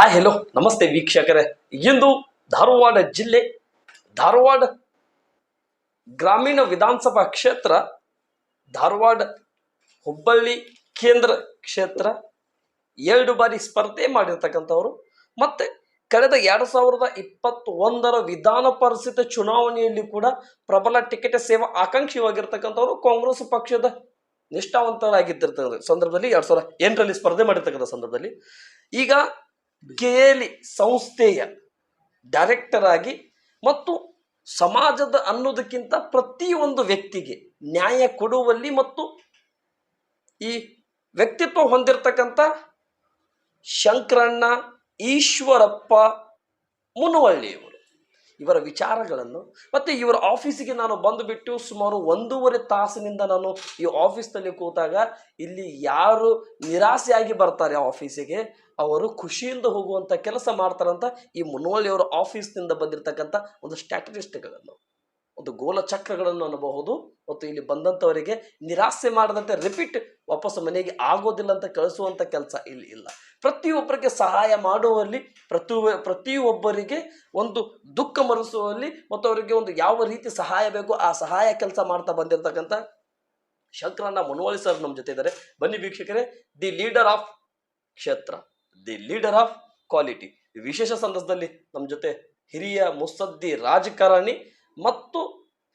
Hi hello ನಮಸ್ತೆ ವೀಕ್ಷಕರೇ. ಇಂದು ಧಾರವಾಡ ಜಿಲ್ಲೆ, ಧಾರವಾಡ ಗ್ರಾಮೀಣ ವಿಧಾನಸಭಾ ಕ್ಷೇತ್ರ, ಧಾರವಾಡ ಹುಬ್ಬಳ್ಳಿ ಕೇಂದ್ರ ಕ್ಷೇತ್ರ ಎರಡು ಬಾರಿ ಸ್ಪರ್ಧೆ ಮಾಡಿರ್ತಕ್ಕಂಥವ್ರು. ಮತ್ತೆ ಕಳೆದ ಎರಡು ಸಾವಿರದ ಇಪ್ಪತ್ತೊಂದರ ವಿಧಾನ ಪರಿಷತ್ ಚುನಾವಣೆಯಲ್ಲಿ ಕೂಡ ಪ್ರಬಲ ಟಿಕೆಟ್ ಸೇವಾ ಆಕಾಂಕ್ಷಿಯಾಗಿರ್ತಕ್ಕಂಥವ್ರು ಕಾಂಗ್ರೆಸ್ ಪಕ್ಷದ ನಿಷ್ಠಾವಂತರಾಗಿದ್ದಿರ್ತಕ್ಕಂಥ ಸಂದರ್ಭದಲ್ಲಿ ಎರಡು ಸಾವಿರದ ಎಂಟರಲ್ಲಿ ಸ್ಪರ್ಧೆ ಮಾಡಿರ್ತಕ್ಕಂಥ ಸಂದರ್ಭದಲ್ಲಿ. ಈಗ ಕೇಲಿ ಸಂಸ್ಥೆಯ ಡೈರೆಕ್ಟರ್ ಆಗಿ ಮತ್ತು ಸಮಾಜದ ಅನ್ನೋದಕ್ಕಿಂತ ಪ್ರತಿಯೊಂದು ವ್ಯಕ್ತಿಗೆ ನ್ಯಾಯ ಕೊಡುವಲ್ಲಿ ಮತ್ತು ಈ ವ್ಯಕ್ತಿತ್ವ ಹೊಂದಿರತಕ್ಕಂಥ ಶಂಕರಣ್ಣ ಈಶ್ವರಪ್ಪ ಮುನವಳ್ಳಿಯವರು ಇವರ ವಿಚಾರಗಳನ್ನು. ಮತ್ತೆ ಇವರ ಆಫೀಸಿಗೆ ನಾನು ಬಂದುಬಿಟ್ಟು ಸುಮಾರು ಒಂದೂವರೆ ತಾಸಿನಿಂದ ನಾನು ಈ ಆಫೀಸ್ನಲ್ಲಿ ಕೂತಾಗ ಇಲ್ಲಿ ಯಾರು ನಿರಾಸೆಯಾಗಿ ಬರ್ತಾರೆ ಆಫೀಸಿಗೆ, ಅವರು ಖುಷಿಯಿಂದ ಹೋಗುವಂಥ ಕೆಲಸ ಮಾಡ್ತಾರಂತ ಈ ಮುನವಳ್ಳಿಯವರ ಆಫೀಸ್ನಿಂದ ಬಂದಿರತಕ್ಕಂಥ ಒಂದು ಸ್ಟ್ರಾಟಜಿಸ್ಟ್ಗಳನ್ನು ಒಂದು ಗೋಲ ಚಕ್ರಗಳನ್ನು ಅನ್ನಬಹುದು ಮತ್ತು ಇಲ್ಲಿ ಬಂದಂಥವರಿಗೆ ನಿರಾಸೆ ಮಾಡದಂತೆ ರಿಪೀಟ್ ವಾಪಸ್ ಮನೆಗೆ ಆಗೋದಿಲ್ಲ ಅಂತ ಕಳಿಸುವಂಥ ಕೆಲಸ ಇಲ್ಲಿ ಇಲ್ಲ. ಪ್ರತಿಯೊಬ್ಬರಿಗೆ ಸಹಾಯ ಮಾಡುವಲ್ಲಿ ಪ್ರತಿ ಪ್ರತಿಯೊಬ್ಬರಿಗೆ ಒಂದು ದುಃಖ ಮರೆಸುವಲ್ಲಿ ಮತ್ತು ಅವರಿಗೆ ಒಂದು ಯಾವ ರೀತಿ ಸಹಾಯ ಬೇಕೋ ಆ ಸಹಾಯ ಕೆಲಸ ಮಾಡ್ತಾ ಬಂದಿರತಕ್ಕಂಥ ಶಂಕರಣ್ಣ ಮುನವಳ್ಳಿ ಸರ್ ನಮ್ಮ ಜೊತೆ ಇದ್ದಾರೆ. ಬನ್ನಿ ವೀಕ್ಷಕರೇ ದಿ ಲೀಡರ್ ಆಫ್ ಕ್ಷೇತ್ರ ದಿ ಲೀಡರ್ ಆಫ್ ಕ್ವಾಲಿಟಿ ವಿಶೇಷ ಸಂದರ್ಭದಲ್ಲಿ ನಮ್ಮ ಜೊತೆ ಹಿರಿಯ ಮುಸದ್ದಿ ರಾಜಕಾರಣಿ ಮತ್ತು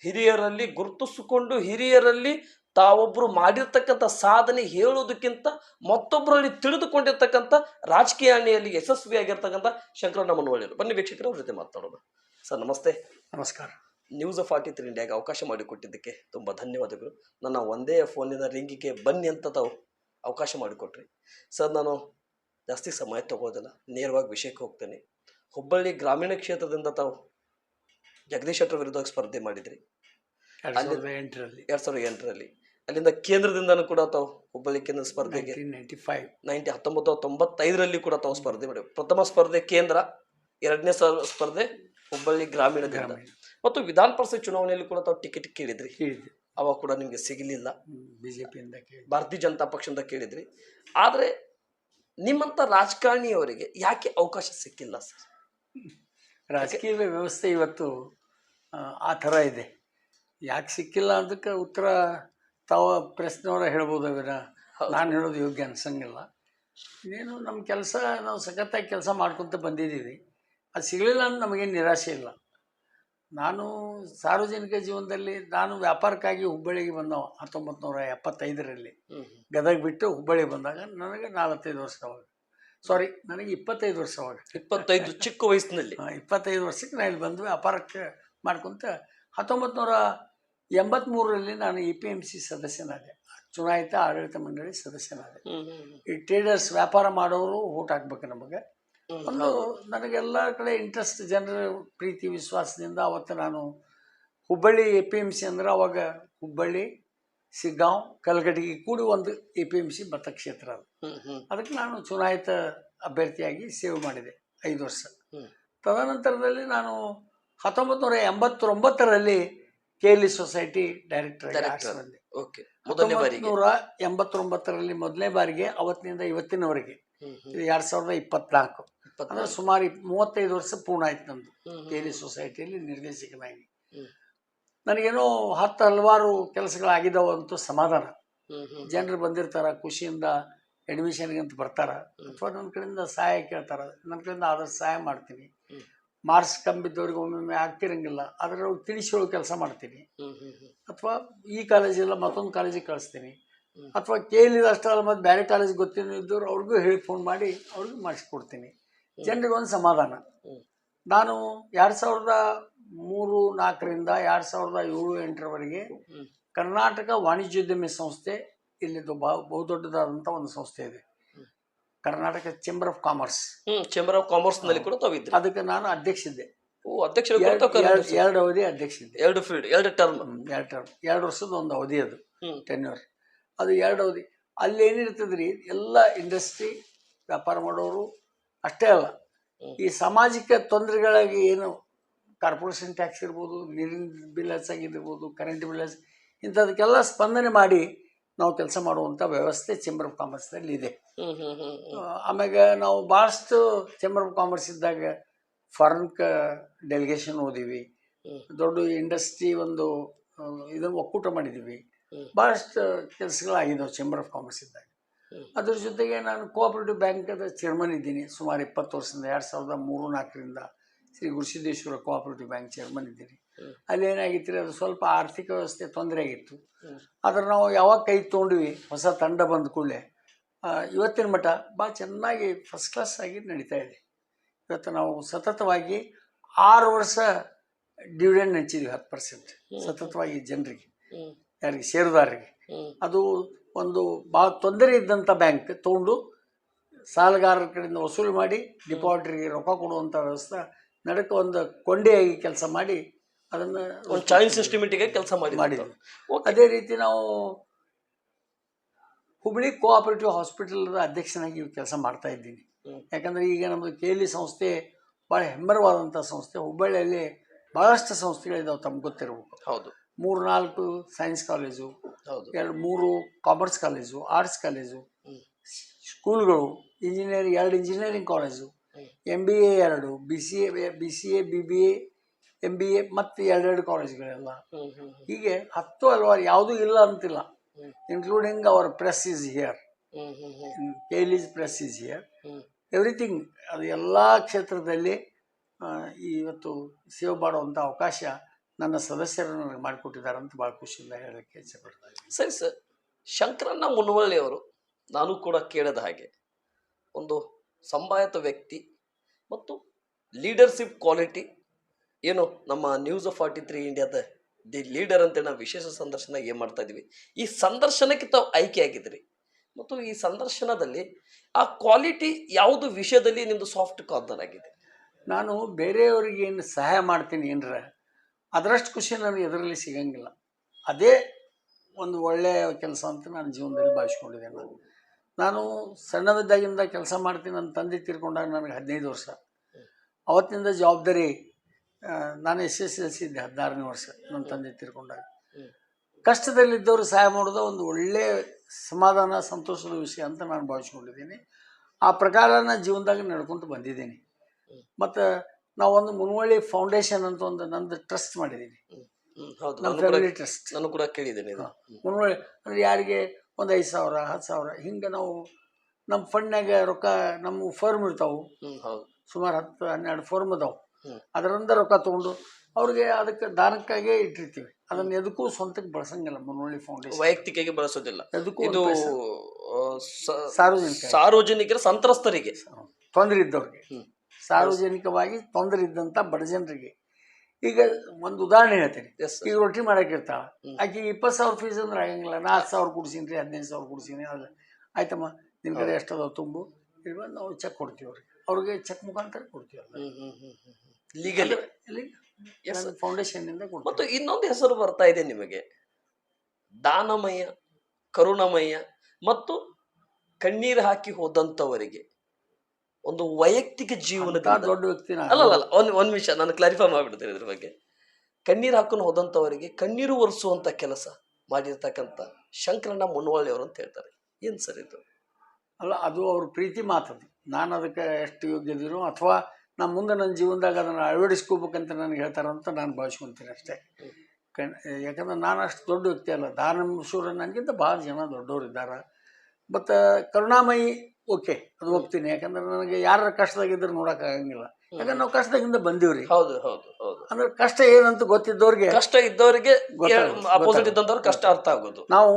ಹಿರಿಯರಲ್ಲಿ ಗುರುತಿಸಿಕೊಂಡು ಹಿರಿಯರಲ್ಲಿ ತಾವೊಬ್ಬರು ಮಾಡಿರ್ತಕ್ಕಂಥ ಸಾಧನೆ ಹೇಳೋದಕ್ಕಿಂತ ಮತ್ತೊಬ್ಬರಲ್ಲಿ ತಿಳಿದುಕೊಂಡಿರ್ತಕ್ಕಂಥ ರಾಜಕೀಯಣಿಯಲ್ಲಿ ಯಶಸ್ವಿಯಾಗಿರ್ತಕ್ಕಂಥ ಶಂಕರಣ್ಣ ಒಳ್ಳೆಯರು ಬನ್ನಿ ವೀಕ್ಷಕರು ಅವ್ರ ಜೊತೆ ಮಾತಾಡೋಣ. ಸರ್ ನಮಸ್ತೆ. ನಮಸ್ಕಾರ. ನ್ಯೂಸ್ ಫಾರ್ಟಿ ತ್ರೀ ಇಂಡಿಯಾಗೆ ಅವಕಾಶ ಮಾಡಿಕೊಟ್ಟಿದ್ದಕ್ಕೆ ತುಂಬ ಧನ್ಯವಾದಗಳು. ನನ್ನ ಒಂದೇ ಫೋನಿನ ರಿಂಗಿಗೆ ಬನ್ನಿ ಅಂತ ತಾವು ಅವಕಾಶ ಮಾಡಿಕೊಟ್ರಿ. ಸರ್ ನಾನು ಜಾಸ್ತಿ ಸಮಯ ತಗೋದಿಲ್ಲ ನೇರವಾಗಿ ವಿಷಯಕ್ಕೆ ಹೋಗ್ತೇನೆ. ಹುಬ್ಬಳ್ಳಿ ಗ್ರಾಮೀಣ ಕ್ಷೇತ್ರದಿಂದ ತಾವು ಜಗದೀಶ್ ಶೆಟ್ಟರ್ ವಿರುದ್ಧ ಸ್ಪರ್ಧೆ ಮಾಡಿದ್ರಿ. ಎರಡ್ ಅಲ್ಲಿ- ಸಾವಿರದ ಎಂಟರಲ್ಲಿ. ಎರಡ್ ಸಾವಿರದ ಎಂಟರಲ್ಲಿ. ಅಲ್ಲಿಂದ ಕೇಂದ್ರದಿಂದನೂ ಕೂಡ ತಾವು ಹುಬ್ಬಳ್ಳಿ ಕೇಂದ್ರ ಸ್ಪರ್ಧೆಗೆ ನೈನ್ಟಿ ಹತ್ತೊಂಬತ್ತು ತೊಂಬತ್ತೈದರಲ್ಲಿ ಕೂಡ ತಾವು ಸ್ಪರ್ಧೆ ಮಾಡಿ ಪ್ರಥಮ ಸ್ಪರ್ಧೆ ಕೇಂದ್ರ ಎರಡನೇ ಸ್ಪರ್ಧೆ ಹುಬ್ಬಳ್ಳಿ ಗ್ರಾಮೀಣದಿಂದ. ಗ್ರಾಮೀಣ. ಮತ್ತು ವಿಧಾನ ಪರಿಷತ್ ಚುನಾವಣೆಯಲ್ಲಿ ಕೂಡ ತಾವು ಟಿಕೆಟ್ ಕೇಳಿದ್ರಿ. ಅವಾಗ ಕೂಡ ನಿಮಗೆ ಸಿಗಲಿಲ್ಲ. ಬಿಜೆಪಿಯಿಂದ ಭಾರತೀಯ ಜನತಾ ಪಕ್ಷದಿಂದ ಕೇಳಿದ್ರಿ. ಆದರೆ ನಿಮ್ಮಂಥ ರಾಜಕಾರಣಿಯವರಿಗೆ ಯಾಕೆ ಅವಕಾಶ ಸಿಕ್ಕಿಲ್ಲ ಸರ್? ರಾಜಕೀಯ ವ್ಯವಸ್ಥೆ ಇವತ್ತು ಆ, ಥರ ಇದೆ. ಯಾಕೆ ಸಿಕ್ಕಿಲ್ಲ ಅದಕ್ಕೆ ಉತ್ತರ ತಾವು ಪ್ರಶ್ನವರ ಹೇಳ್ಬೋದು ಅವರ ನಾನು ಹೇಳೋದು ಯೋಗ್ಯ ಅನ್ಸಂಗಿಲ್ಲ. ಇನ್ನೇನು ನಮ್ಮ ಕೆಲಸ ನಾವು ಸಖತ್ತಾಗಿ ಕೆಲಸ ಮಾಡ್ಕೊತ ಬಂದಿದ್ದೀವಿ. ಅದು ಸಿಗಲಿಲ್ಲ ಅಂತ ನಮಗೇನು ನಿರಾಶೆ ಇಲ್ಲ. ನಾನು ಸಾರ್ವಜನಿಕ ಜೀವನದಲ್ಲಿ ನಾನು ವ್ಯಾಪಾರಕ್ಕಾಗಿ ಹುಬ್ಬಳ್ಳಿಗೆ ಬಂದವ ಹತ್ತೊಂಬತ್ತು ನೂರ ಎಪ್ಪತ್ತೈದರಲ್ಲಿ ಗದಗ ಬಿಟ್ಟು ಹುಬ್ಬಳ್ಳಿ ಬಂದಾಗ ನನಗೆ ನಲವತ್ತೈದು ವರ್ಷ ಅವಾಗ ಸಾರಿ ನನಗೆ ಇಪ್ಪತ್ತೈದು ವರ್ಷ ಅವಾಗ. ಇಪ್ಪತ್ತೈದು ಚಿಕ್ಕ ವಯಸ್ಸಿನಲ್ಲಿ. ಇಪ್ಪತ್ತೈದು ವರ್ಷಕ್ಕೆ ನಾನು ಇಲ್ಲಿ ಬಂದು ವ್ಯಾಪಾರಕ್ಕೆ ಮಾಡ್ಕೊತ ಹತ್ತೊಂಬತ್ತು ನೂರ ಎಂಬತ್ತ್ಮೂರರಲ್ಲಿ ನಾನು ಇ ಪಿ ಎಂ ಸಿ ಸದಸ್ಯನಾದೆ. ಚುನಾಯಿತ ಆಡಳಿತ ಮಂಡಳಿ ಸದಸ್ಯನಾದೆ. ಈ ಟ್ರೇಡರ್ಸ್ ವ್ಯಾಪಾರ ಮಾಡೋರು ಓಟ್ ಹಾಕ್ಬೇಕು ನಮಗೆ. ಒಂದು ನನಗೆಲ್ಲ ಕಡೆ ಇಂಟ್ರೆಸ್ಟ್ ಜನರ ಪ್ರೀತಿ ವಿಶ್ವಾಸದಿಂದ ಅವತ್ತು ನಾನು Hubballi A P M C ಅಂದ್ರೆ ಅವಾಗ ಹುಬ್ಬಳ್ಳಿ ಸಿಗ್ಗಾಂವ್ ಕಲ್ಗಡಿಗೆ ಕೂಡಿ ಒಂದು ಎ ಪಿ ಎಂ ಸಿ ಮತಕ್ಷೇತ್ರ ಅದು. ಅದಕ್ಕೆ ನಾನು ಚುನಾಯಿತ ಅಭ್ಯರ್ಥಿಯಾಗಿ ಸೇವೆ ಮಾಡಿದೆ ಐದು ವರ್ಷ. ತದನಂತರದಲ್ಲಿ ನಾನು ಹತ್ತೊಂಬತ್ತು ನೂರ ಎಂಬತ್ತೊಂಬತ್ತರಲ್ಲಿ K L E society director okay ನೂರ ಎಂಬತ್ತೊಂಬತ್ತರಲ್ಲಿ ಮೊದಲನೇ ಬಾರಿಗೆ ಅವತ್ತಿನಿಂದ ಇವತ್ತಿನವರೆಗೆ. ಇದು ಎರಡು ಸಾವಿರದ ಇಪ್ಪತ್ನಾಲ್ಕು. ಅಂದ್ರೆ ಸುಮಾರು ಮೂವತ್ತೈದು ವರ್ಷ ಪೂರ್ಣ ಆಯ್ತು ನಮ್ದು ಕೆ ಎಲ್ ಇ ಸೊಸೈಟಿಯಲ್ಲಿ ನಿರ್ದೇಶಕನಾಗಿ. ನನಗೇನೋ ಹತ್ತು ಹಲವಾರು ಕೆಲಸಗಳಾಗಿದ್ದಾವೆ ಅಂತೂ ಸಮಾಧಾನ. ಜನರು ಬಂದಿರ್ತಾರೆ ಖುಷಿಯಿಂದ ಅಡ್ಮಿಷನ್ಗೆ ಅಂತ ಬರ್ತಾರ ಅಥವಾ ನನ್ನ ಕಡೆಯಿಂದ ಸಹಾಯ ಕೇಳ್ತಾರ. ನನ್ನ ಕಡೆಯಿಂದ ಆದಷ್ಟು ಸಹಾಯ ಮಾಡ್ತೀನಿ. ಮಾರ್ಕ್ಸ್ ಕಂಬಿದ್ದವ್ರಿಗೆ ಒಮ್ಮೊಮ್ಮೆ ಆಗ್ತಿರಂಗಿಲ್ಲ. ಆದ್ರೆ ಅವ್ರು ಹೇಳೋ ಕೆಲಸ ಮಾಡ್ತೀನಿ. ಅಥವಾ ಈ ಕಾಲೇಜಿಲ್ಲ ಮತ್ತೊಂದು ಕಾಲೇಜಿಗೆ ಕಳಿಸ್ತೀನಿ. ಅಥವಾ ಕೇಳಿದ ಅಷ್ಟೇ ಅಲ್ಲ ಮತ್ತು ಬೇರೆ ಕಾಲೇಜ್ ಗೊತ್ತಿನ ಇದ್ದವ್ರು ಅವ್ರಿಗೂ ಹೇಳಿ ಫೋನ್ ಮಾಡಿ ಅವ್ರಿಗೂ ಮಾಡಿಸ್ಕೊಡ್ತೀನಿ. ಜನರಿಗೆ ಒಂದು ಸಮಾಧಾನ. ನಾನು ಎರಡು ಸಾವಿರದ ಮೂರು ನಾಲ್ಕರಿಂದ ಎರಡು ಸಾವಿರದ ಏಳು ಎಂಟರವರೆಗೆ ಕರ್ನಾಟಕ ವಾಣಿಜ್ಯೋದ್ಯಮಿ ಸಂಸ್ಥೆ ಇಲ್ಲಿದ್ದು ಬಹು ಬಹುದೊಡ್ಡದಾದಂಥ ಒಂದು ಸಂಸ್ಥೆ ಇದೆ. Karnataka chamber of commerce chamber of ಕಾಮರ್ಸ್ನಲ್ಲಿ ಕೂಡ ತಾವಿದ್ದೆ ಅದಕ್ಕೆ ನಾನು ಅಧ್ಯಕ್ಷಿದ್ದೆ. ಓ ಅಧ್ಯಕ್ಷ ಎರಡು ತಾವು ಕರ್ನಾಟಕ ಎರಡು- ಎರಡು ಅವಧಿ ಫೀಲ್ಡ್ ಎರಡು ಟರ್ಮ್ ಎರಡು ಟರ್ಮ್ ಎರಡು ವರ್ಷದ ಒಂದು ಅವಧಿ ಅದು. ಟೆನ್ಯೂರ್ ಅದು ಎರಡು ಅವಧಿ. ಅಲ್ಲಿ ಏನಿರ್ತದೆ ರೀ ಎಲ್ಲ ಇಂಡಸ್ಟ್ರಿ ವ್ಯಾಪಾರ ಮಾಡೋರು ಅಷ್ಟೇ ಅಲ್ಲ. ಈ ಸಾಮಾಜಿಕ ತೊಂದರೆಗಳಿಗೆ ಏನು ಕಾರ್ಪೊರೇಷನ್ ಟ್ಯಾಕ್ಸ್ ಇರ್ಬೋದು ನೀರಿನ ಬಿಲ್ ಹೆಚ್ಚಾಗಿರ್ಬೋದು ಕರೆಂಟ್ ಬಿಲ್ ಹೆಚ್ಚು ಇಂಥದಕ್ಕೆಲ್ಲ ಸ್ಪಂದನೆ ಮಾಡಿ ನಾವು ಕೆಲಸ ಮಾಡುವಂಥ ವ್ಯವಸ್ಥೆ ಚೇಂಬರ್ ಆಫ್ ಕಾಮರ್ಸ್ನಲ್ಲಿ ಇದೆ. ಆಮ್ಯಾಗ ನಾವು ಭಾಳಷ್ಟು ಚೇಂಬರ್ ಆಫ್ ಕಾಮರ್ಸ್ ಇದ್ದಾಗ ಫಾರಿನ್ ಕ ಡೆಲಿಗೇಷನ್ ಓದಿವಿ. ದೊಡ್ಡ ಇಂಡಸ್ಟ್ರಿ ಒಂದು ಇದನ್ನು ಒಕ್ಕೂಟ ಮಾಡಿದ್ದೀವಿ. ಭಾಳಷ್ಟು ಕೆಲಸಗಳಾಗಿದ್ದಾವೆ ಚೇಂಬರ್ ಆಫ್ ಕಾಮರ್ಸ್ ಇದ್ದಾಗ. ಅದ್ರ ಜೊತೆಗೆ ನಾನು ಕೋಆಪರೇಟಿವ್ ಬ್ಯಾಂಕದ ಚೇರ್ಮನ್ ಇದ್ದೀನಿ ಸುಮಾರು ಇಪ್ಪತ್ತು ವರ್ಷದಿಂದ ಎರಡು ಸಾವಿರದ ಮೂರು ನಾಲ್ಕರಿಂದ. Shri Gurusiddeshwara cooperative bank chairman ಇದ್ದೀರಿ. ಅಲ್ಲಿ ಏನಾಗಿತ್ತು ರೀ ಅದು ಸ್ವಲ್ಪ ಆರ್ಥಿಕ ವ್ಯವಸ್ಥೆ ತೊಂದರೆ ಆಗಿತ್ತು. ಆದರೆ ನಾವು ಯಾವಾಗ ಕೈ ತೊಗೊಂಡ್ವಿ ಹೊಸ ತಂಡ ಬಂದ ಕೂಡಲೇ ಇವತ್ತಿನ ಮಟ್ಟ ಭಾಳ ಚೆನ್ನಾಗಿ ಫಸ್ಟ್ ಕ್ಲಾಸ್ ಆಗಿ ನಡೀತಾ ಇದೆ. ಇವತ್ತು ನಾವು ಸತತವಾಗಿ ಆರು ವರ್ಷ ಡಿವಿಡೆಂಡ್ ಹಂಚಿದ್ವಿ ಹತ್ತು ಪರ್ಸೆಂಟ್ ಸತತವಾಗಿ ಜನರಿಗೆ ಯಾರಿಗೆ ಷೇರುದಾರರಿಗೆ ಅದು ಒಂದು ಭಾಳ ತೊಂದರೆ ಇದ್ದಂಥ ಬ್ಯಾಂಕ್ ತೊಗೊಂಡು ಸಾಲಗಾರರ ಕಡೆಯಿಂದ ವಸೂಲಿ ಮಾಡಿ ಡಿಪಾಸಿಟ್ರಿಗೆ ರೊಕ್ಕ ಕೊಡುವಂಥ ವ್ಯವಸ್ಥೆ ನಡಕ ಒಂದು ಕೊಂಡಿಯಾಗಿ ಕೆಲಸ ಮಾಡಿ ಅದನ್ನು ಒಂದು ಚಾಯ್ಸ್ ಸಿಸ್ಟಮಿಟಿಗೆ ಕೆಲಸ ಮಾಡಿ ಮಾಡಿದ್ವಿ ಅದೇ ರೀತಿ ನಾವು ಹುಬ್ಳಿ ಕೋಆಪರೇಟಿವ್ ಹಾಸ್ಪಿಟಲ್ದ ಅಧ್ಯಕ್ಷನಾಗಿ ಕೆಲಸ ಮಾಡ್ತಾ ಇದ್ದೀನಿ. ಯಾಕಂದ್ರೆ ಈಗ ನಮ್ಮದು ಕೆ ಎಲ್ ಇ ಸಂಸ್ಥೆ ಭಾಳ ಹೆಮ್ಮರವಾದಂಥ ಸಂಸ್ಥೆ. ಹುಬ್ಬಳ್ಳಿಯಲ್ಲಿ ಭಾಳಷ್ಟು ಸಂಸ್ಥೆಗಳಿದ್ದಾವೆ ತಮ್ಗೆ ಗೊತ್ತಿರಬೇಕು. ಹೌದು. ಮೂರು ನಾಲ್ಕು ಸೈನ್ಸ್ ಕಾಲೇಜು ಹೌದು. ಎರಡು ಮೂರು ಕಾಮರ್ಸ್ ಕಾಲೇಜು ಆರ್ಟ್ಸ್ ಕಾಲೇಜು ಸ್ಕೂಲ್ಗಳು ಇಂಜಿನಿಯರಿಂಗ್ ಎರಡು engineering college. M B A ಎರಡು B C A B C A B B A M B A ಮತ್ತು ಎರಡೆರಡು ಕಾಲೇಜ್ಗಳೆಲ್ಲ. ಹೀಗೆ ಹತ್ತು ಹಲವಾರು ಯಾವುದೂ ಇಲ್ಲ ಅಂತಿಲ್ಲ. Including our press is here hmm is press is here everything ಅದು ಎಲ್ಲ ಕ್ಷೇತ್ರದಲ್ಲಿ ಇವತ್ತು ಸೇವೆ ಮಾಡುವಂಥ ಅವಕಾಶ ನನ್ನ ಸದಸ್ಯರು ನನಗೆ ಮಾಡಿಕೊಟ್ಟಿದ್ದಾರೆ ಅಂತ ಭಾಳ ಖುಷಿಯಿಂದ ಹೇಳೋಕ್ಕೆ ಇದ್ದೀನಿ. ಸರಿ ಸರ್ ಶಂಕರಣ್ಣ ಮುನವಳ್ಳಿ ಅವರು ನಾನು ಕೂಡ ಕೇಳದ ಹಾಗೆ ಒಂದು ಸಂಭಾಯತ ವ್ಯಕ್ತಿ ಮತ್ತು ಲೀಡರ್ಶಿಪ್ ಕ್ವಾಲಿಟಿ ಏನು ನಮ್ಮ ನ್ಯೂಸ್ ಫಾರ್ಟಿ ತ್ರೀ ಇಂಡಿಯಾದ ದಿ ಲೀಡರ್ ಅಂತೇಳಿ ನಾವು ವಿಶೇಷ ಸಂದರ್ಶನ ಏನು ಮಾಡ್ತಾ ಇದ್ದೀವಿ? ಈ ಸಂದರ್ಶನಕ್ಕೆ ತಾವು ಆಯ್ಕೆ ಆಗಿದ್ರಿ. ಮತ್ತು ಈ ಸಂದರ್ಶನದಲ್ಲಿ ಆ ಕ್ವಾಲಿಟಿ ಯಾವುದು ವಿಷಯದಲ್ಲಿ ನಿಮ್ಮದು ಸಾಫ್ಟ್ ಕಾರ್ನರ್ ಆಗಿದೆ? ನಾನು ಬೇರೆಯವ್ರಿಗೆ ಏನು ಸಹಾಯ ಮಾಡ್ತೀನಿ ಏನರ ಅದರಷ್ಟು ಖುಷಿ ನನಗೆ ಇದರಲ್ಲಿ ಸಿಗಂಗಿಲ್ಲ. ಅದೇ ಒಂದು ಒಳ್ಳೆಯ ಕೆಲಸ ಅಂತ ನಾನು ಜೀವನದಲ್ಲಿ ಭಾವಿಸ್ಕೊಂಡಿದ್ದೇನೆ ನಾನು. ನಾನು ಸಣ್ಣದಿದ್ದಾಗಿಂದ ಕೆಲಸ ಮಾಡ್ತೀನಿ ನನ್ನ ತಂದೆ ತೀರ್ಕೊಂಡಾಗ ನನಗೆ ಹದಿನೈದು ವರ್ಷ. ಅವತ್ತಿನಿಂದ ಜವಾಬ್ದಾರಿ ನಾನು ಎಸ್ ಎಸ್ ಎಲ್ ಸಿ ಇದ್ದೆ ಹದಿನಾರನೇ ವರ್ಷ ನನ್ನ ತಂದೆ ತೀರ್ಕೊಂಡಾಗ. ಕಷ್ಟದಲ್ಲಿದ್ದವರು ಸಹಾಯ ಮಾಡೋದು ಒಂದು ಒಳ್ಳೆಯ ಸಮಾಧಾನ ಸಂತೋಷದ ವಿಷಯ ಅಂತ ನಾನು ಭಾವಿಸ್ಕೊಂಡಿದ್ದೀನಿ. ಆ ಪ್ರಕಾರ ನಾನು ಜೀವನದಾಗ ನಡ್ಕೊತ ಬಂದಿದ್ದೀನಿ. ಮತ್ತು ನಾವೊಂದು ಮುನ್ವಳ್ಳಿ ಫೌಂಡೇಶನ್ ಅಂತ ಒಂದು ನಂದು ಟ್ರಸ್ಟ್ ಮಾಡಿದ್ದೀನಿ. ಟ್ರಸ್ಟ್. ನಾನು ಕೂಡ ಕೇಳಿದ್ದೀನಿ ಇದು. ಮುನ್ವಳ್ಳಿ ಅಂದರೆ ಯಾರಿಗೆ ಒಂದು ಐದು ಸಾವಿರ ಹತ್ತು ಸಾವಿರ. ಹಿಂಗೆ ನಾವು ನಮ್ಮ ಫಂಡ್ನಾಗ ರೊಕ್ಕ ನಮ್ಮ ಫರ್ಮ್ ಇರ್ತಾವೆ. ಹೌದು. ಸುಮಾರು ಹತ್ತು ಹನ್ನೆರಡು ಫರ್ಮ್ ಅದಾವೆ. ಹ್ಮ್. ಅದರಿಂದ ರೊಕ್ಕ ತೊಗೊಂಡು ಅವ್ರಿಗೆ ಅದಕ್ಕೆ ದಾನಕ್ಕಾಗೇ ಇಟ್ಟಿರ್ತೀವಿ. ಅದನ್ನ ಎದಕ್ಕೂ ಸ್ವಂತಕ್ಕೆ ಬಳಸಂಗಿಲ್ಲ ಮುನ್ನೋಳಿ ಫೌಂಡೇಶನ್. ವೈಯಕ್ತಿಕವಾಗಿ ಬಳಸೋದಿಲ್ಲ. ಎದಕ್ಕೂ ಇದು ಸಾರ್ವಜನಿಕ. ಸಾರ್ವಜನಿಕರ ಸಂತ್ರಸ್ತರಿಗೆ. ತೊಂದರೆ ಇದ್ದವ್ರಿಗೆ. ಸಾರ್ವಜನಿಕವಾಗಿ ತೊಂದರೆ ಇದ್ದಂಥ ಬಡ ಜನರಿಗೆ. ಈಗ ಒಂದು ಉದಾಹರಣೆ ಹೇಳ್ತೇನೆ. ಎಸ್ ಈಗ ರೊಟ್ಟಿ ಮಾಡಕ್ ಇರ್ತಾವ ಆಕೆ ಇಪ್ಪತ್ತು ಸಾವಿರ ಫೀಸ್ ಅಂದ್ರೆ ಆಗಂಗಿಲ್ಲ ನಾ ಹತ್ತು ಸಾವಿರ ಕೊಡ್ಸೀನಿ ರೀ ಹದಿನೈದು ಸಾವಿರ ಕೊಡ್ಸೀನಿ ಅಲ್ಲ ಆಯ್ತಮ್ಮ ನಿಮ್ಮ ಕಡೆ ಎಷ್ಟದ ತುಂಬು. ಇಲ್ಲಿ ಬಂದು ನಾವು ಚೆಕ್ ಕೊಡ್ತೀವಿ ಅವ್ರಿಗೆ. ಅವ್ರಿಗೆ ಚೆಕ್ ಮುಖಾಂತರ ಕೊಡ್ತೀವಿ ಲೀಗಲ್. ಫೌಂಡೇಶನ್ನಿಂದ ಮತ್ತು ಇನ್ನೊಂದು ಹೆಸರು ಬರ್ತಾ ಇದೆ ನಿಮಗೆ. ದಾನಮಯ ಕರುಣಮಯ ಮತ್ತು ಕಣ್ಣೀರು ಹಾಕಿ ಹೋದಂಥವರಿಗೆ ಒಂದು ವೈಯಕ್ತಿಕ ಜೀವನದ ದೊಡ್ಡ ವ್ಯಕ್ತಿ ಅಲ್ಲ ಅಲ್ಲ ಒಂದು ಒಂದು ನಿಮಿಷ ನಾನು ಕ್ಲಾರಿಫೈ ಮಾಡ್ಬಿಡ್ತೇನೆ ಇದ್ರ ಬಗ್ಗೆ. ಕಣ್ಣೀರು ಹಾಕೊಂಡು ಹೋದಂಥವರಿಗೆ ಕಣ್ಣೀರು ಒರೆಸುವಂಥ ಕೆಲಸ ಮಾಡಿರ್ತಕ್ಕಂಥ ಶಂಕರಣ್ಣ ಮುನ್ವಳ್ಳಿ ಅವರು ಅಂತ ಹೇಳ್ತಾರೆ. ಏನು ಸರ್ ಇದು? ಅಲ್ಲ ಅದು ಅವ್ರ ಪ್ರೀತಿ ಮಾತದು. ನಾನು ಅದಕ್ಕೆ ಎಷ್ಟು ಯೋಗ್ಯದಿರೋ ಅಥವಾ ನಾ ಮುಂದೆ ನನ್ನ ಜೀವನದಾಗ ಅದನ್ನು ಅಳವಡಿಸ್ಕೋಬೇಕಂತ ನನಗೆ ಹೇಳ್ತಾರಂತ ನಾನು ಭಾವಿಸ್ಕೊತೀನಿ ಅಷ್ಟೇ. ಕಣ್ ಯಾಕಂದ್ರೆ ನಾನು ಅಷ್ಟು ದೊಡ್ಡ ವ್ಯಕ್ತಿ ಅಲ್ಲ. ದಾನಶೂರ ನನಗಿಂತ ಭಾಳ ಜನ ದೊಡ್ಡವರು ಇದ್ದಾರೆ ಮತ್ತು ಕರುಣಾಮಯಿ ಓಕೆ ಅದು ಹೋಗ್ತೀನಿ. ಯಾಕಂದ್ರೆ ನನಗೆ ಯಾರ ಕಷ್ಟದಾಗಿದ್ರೆ ಆಗಂಗಿಲ್ಲ. ಯಾಕಂದ್ರೆ ನಾವು ಕಷ್ಟದಾಗಿಂದ ಬಂದಿವ್ರಿ. ಹೌದು ಹೌದು ಹೌದು. ಅಂದ್ರೆ ಕಷ್ಟ ಏನಂತ ಗೊತ್ತಿದ್ದವ್ರಿಗೆ ಕಷ್ಟ ಇದ್ದವರಿಗೆ ಅಪೋಸಿಟ್. ಇದ್ದಂಥವ್ರು ಕಷ್ಟ ಅರ್ಥ ಆಗೋದು. ನಾವು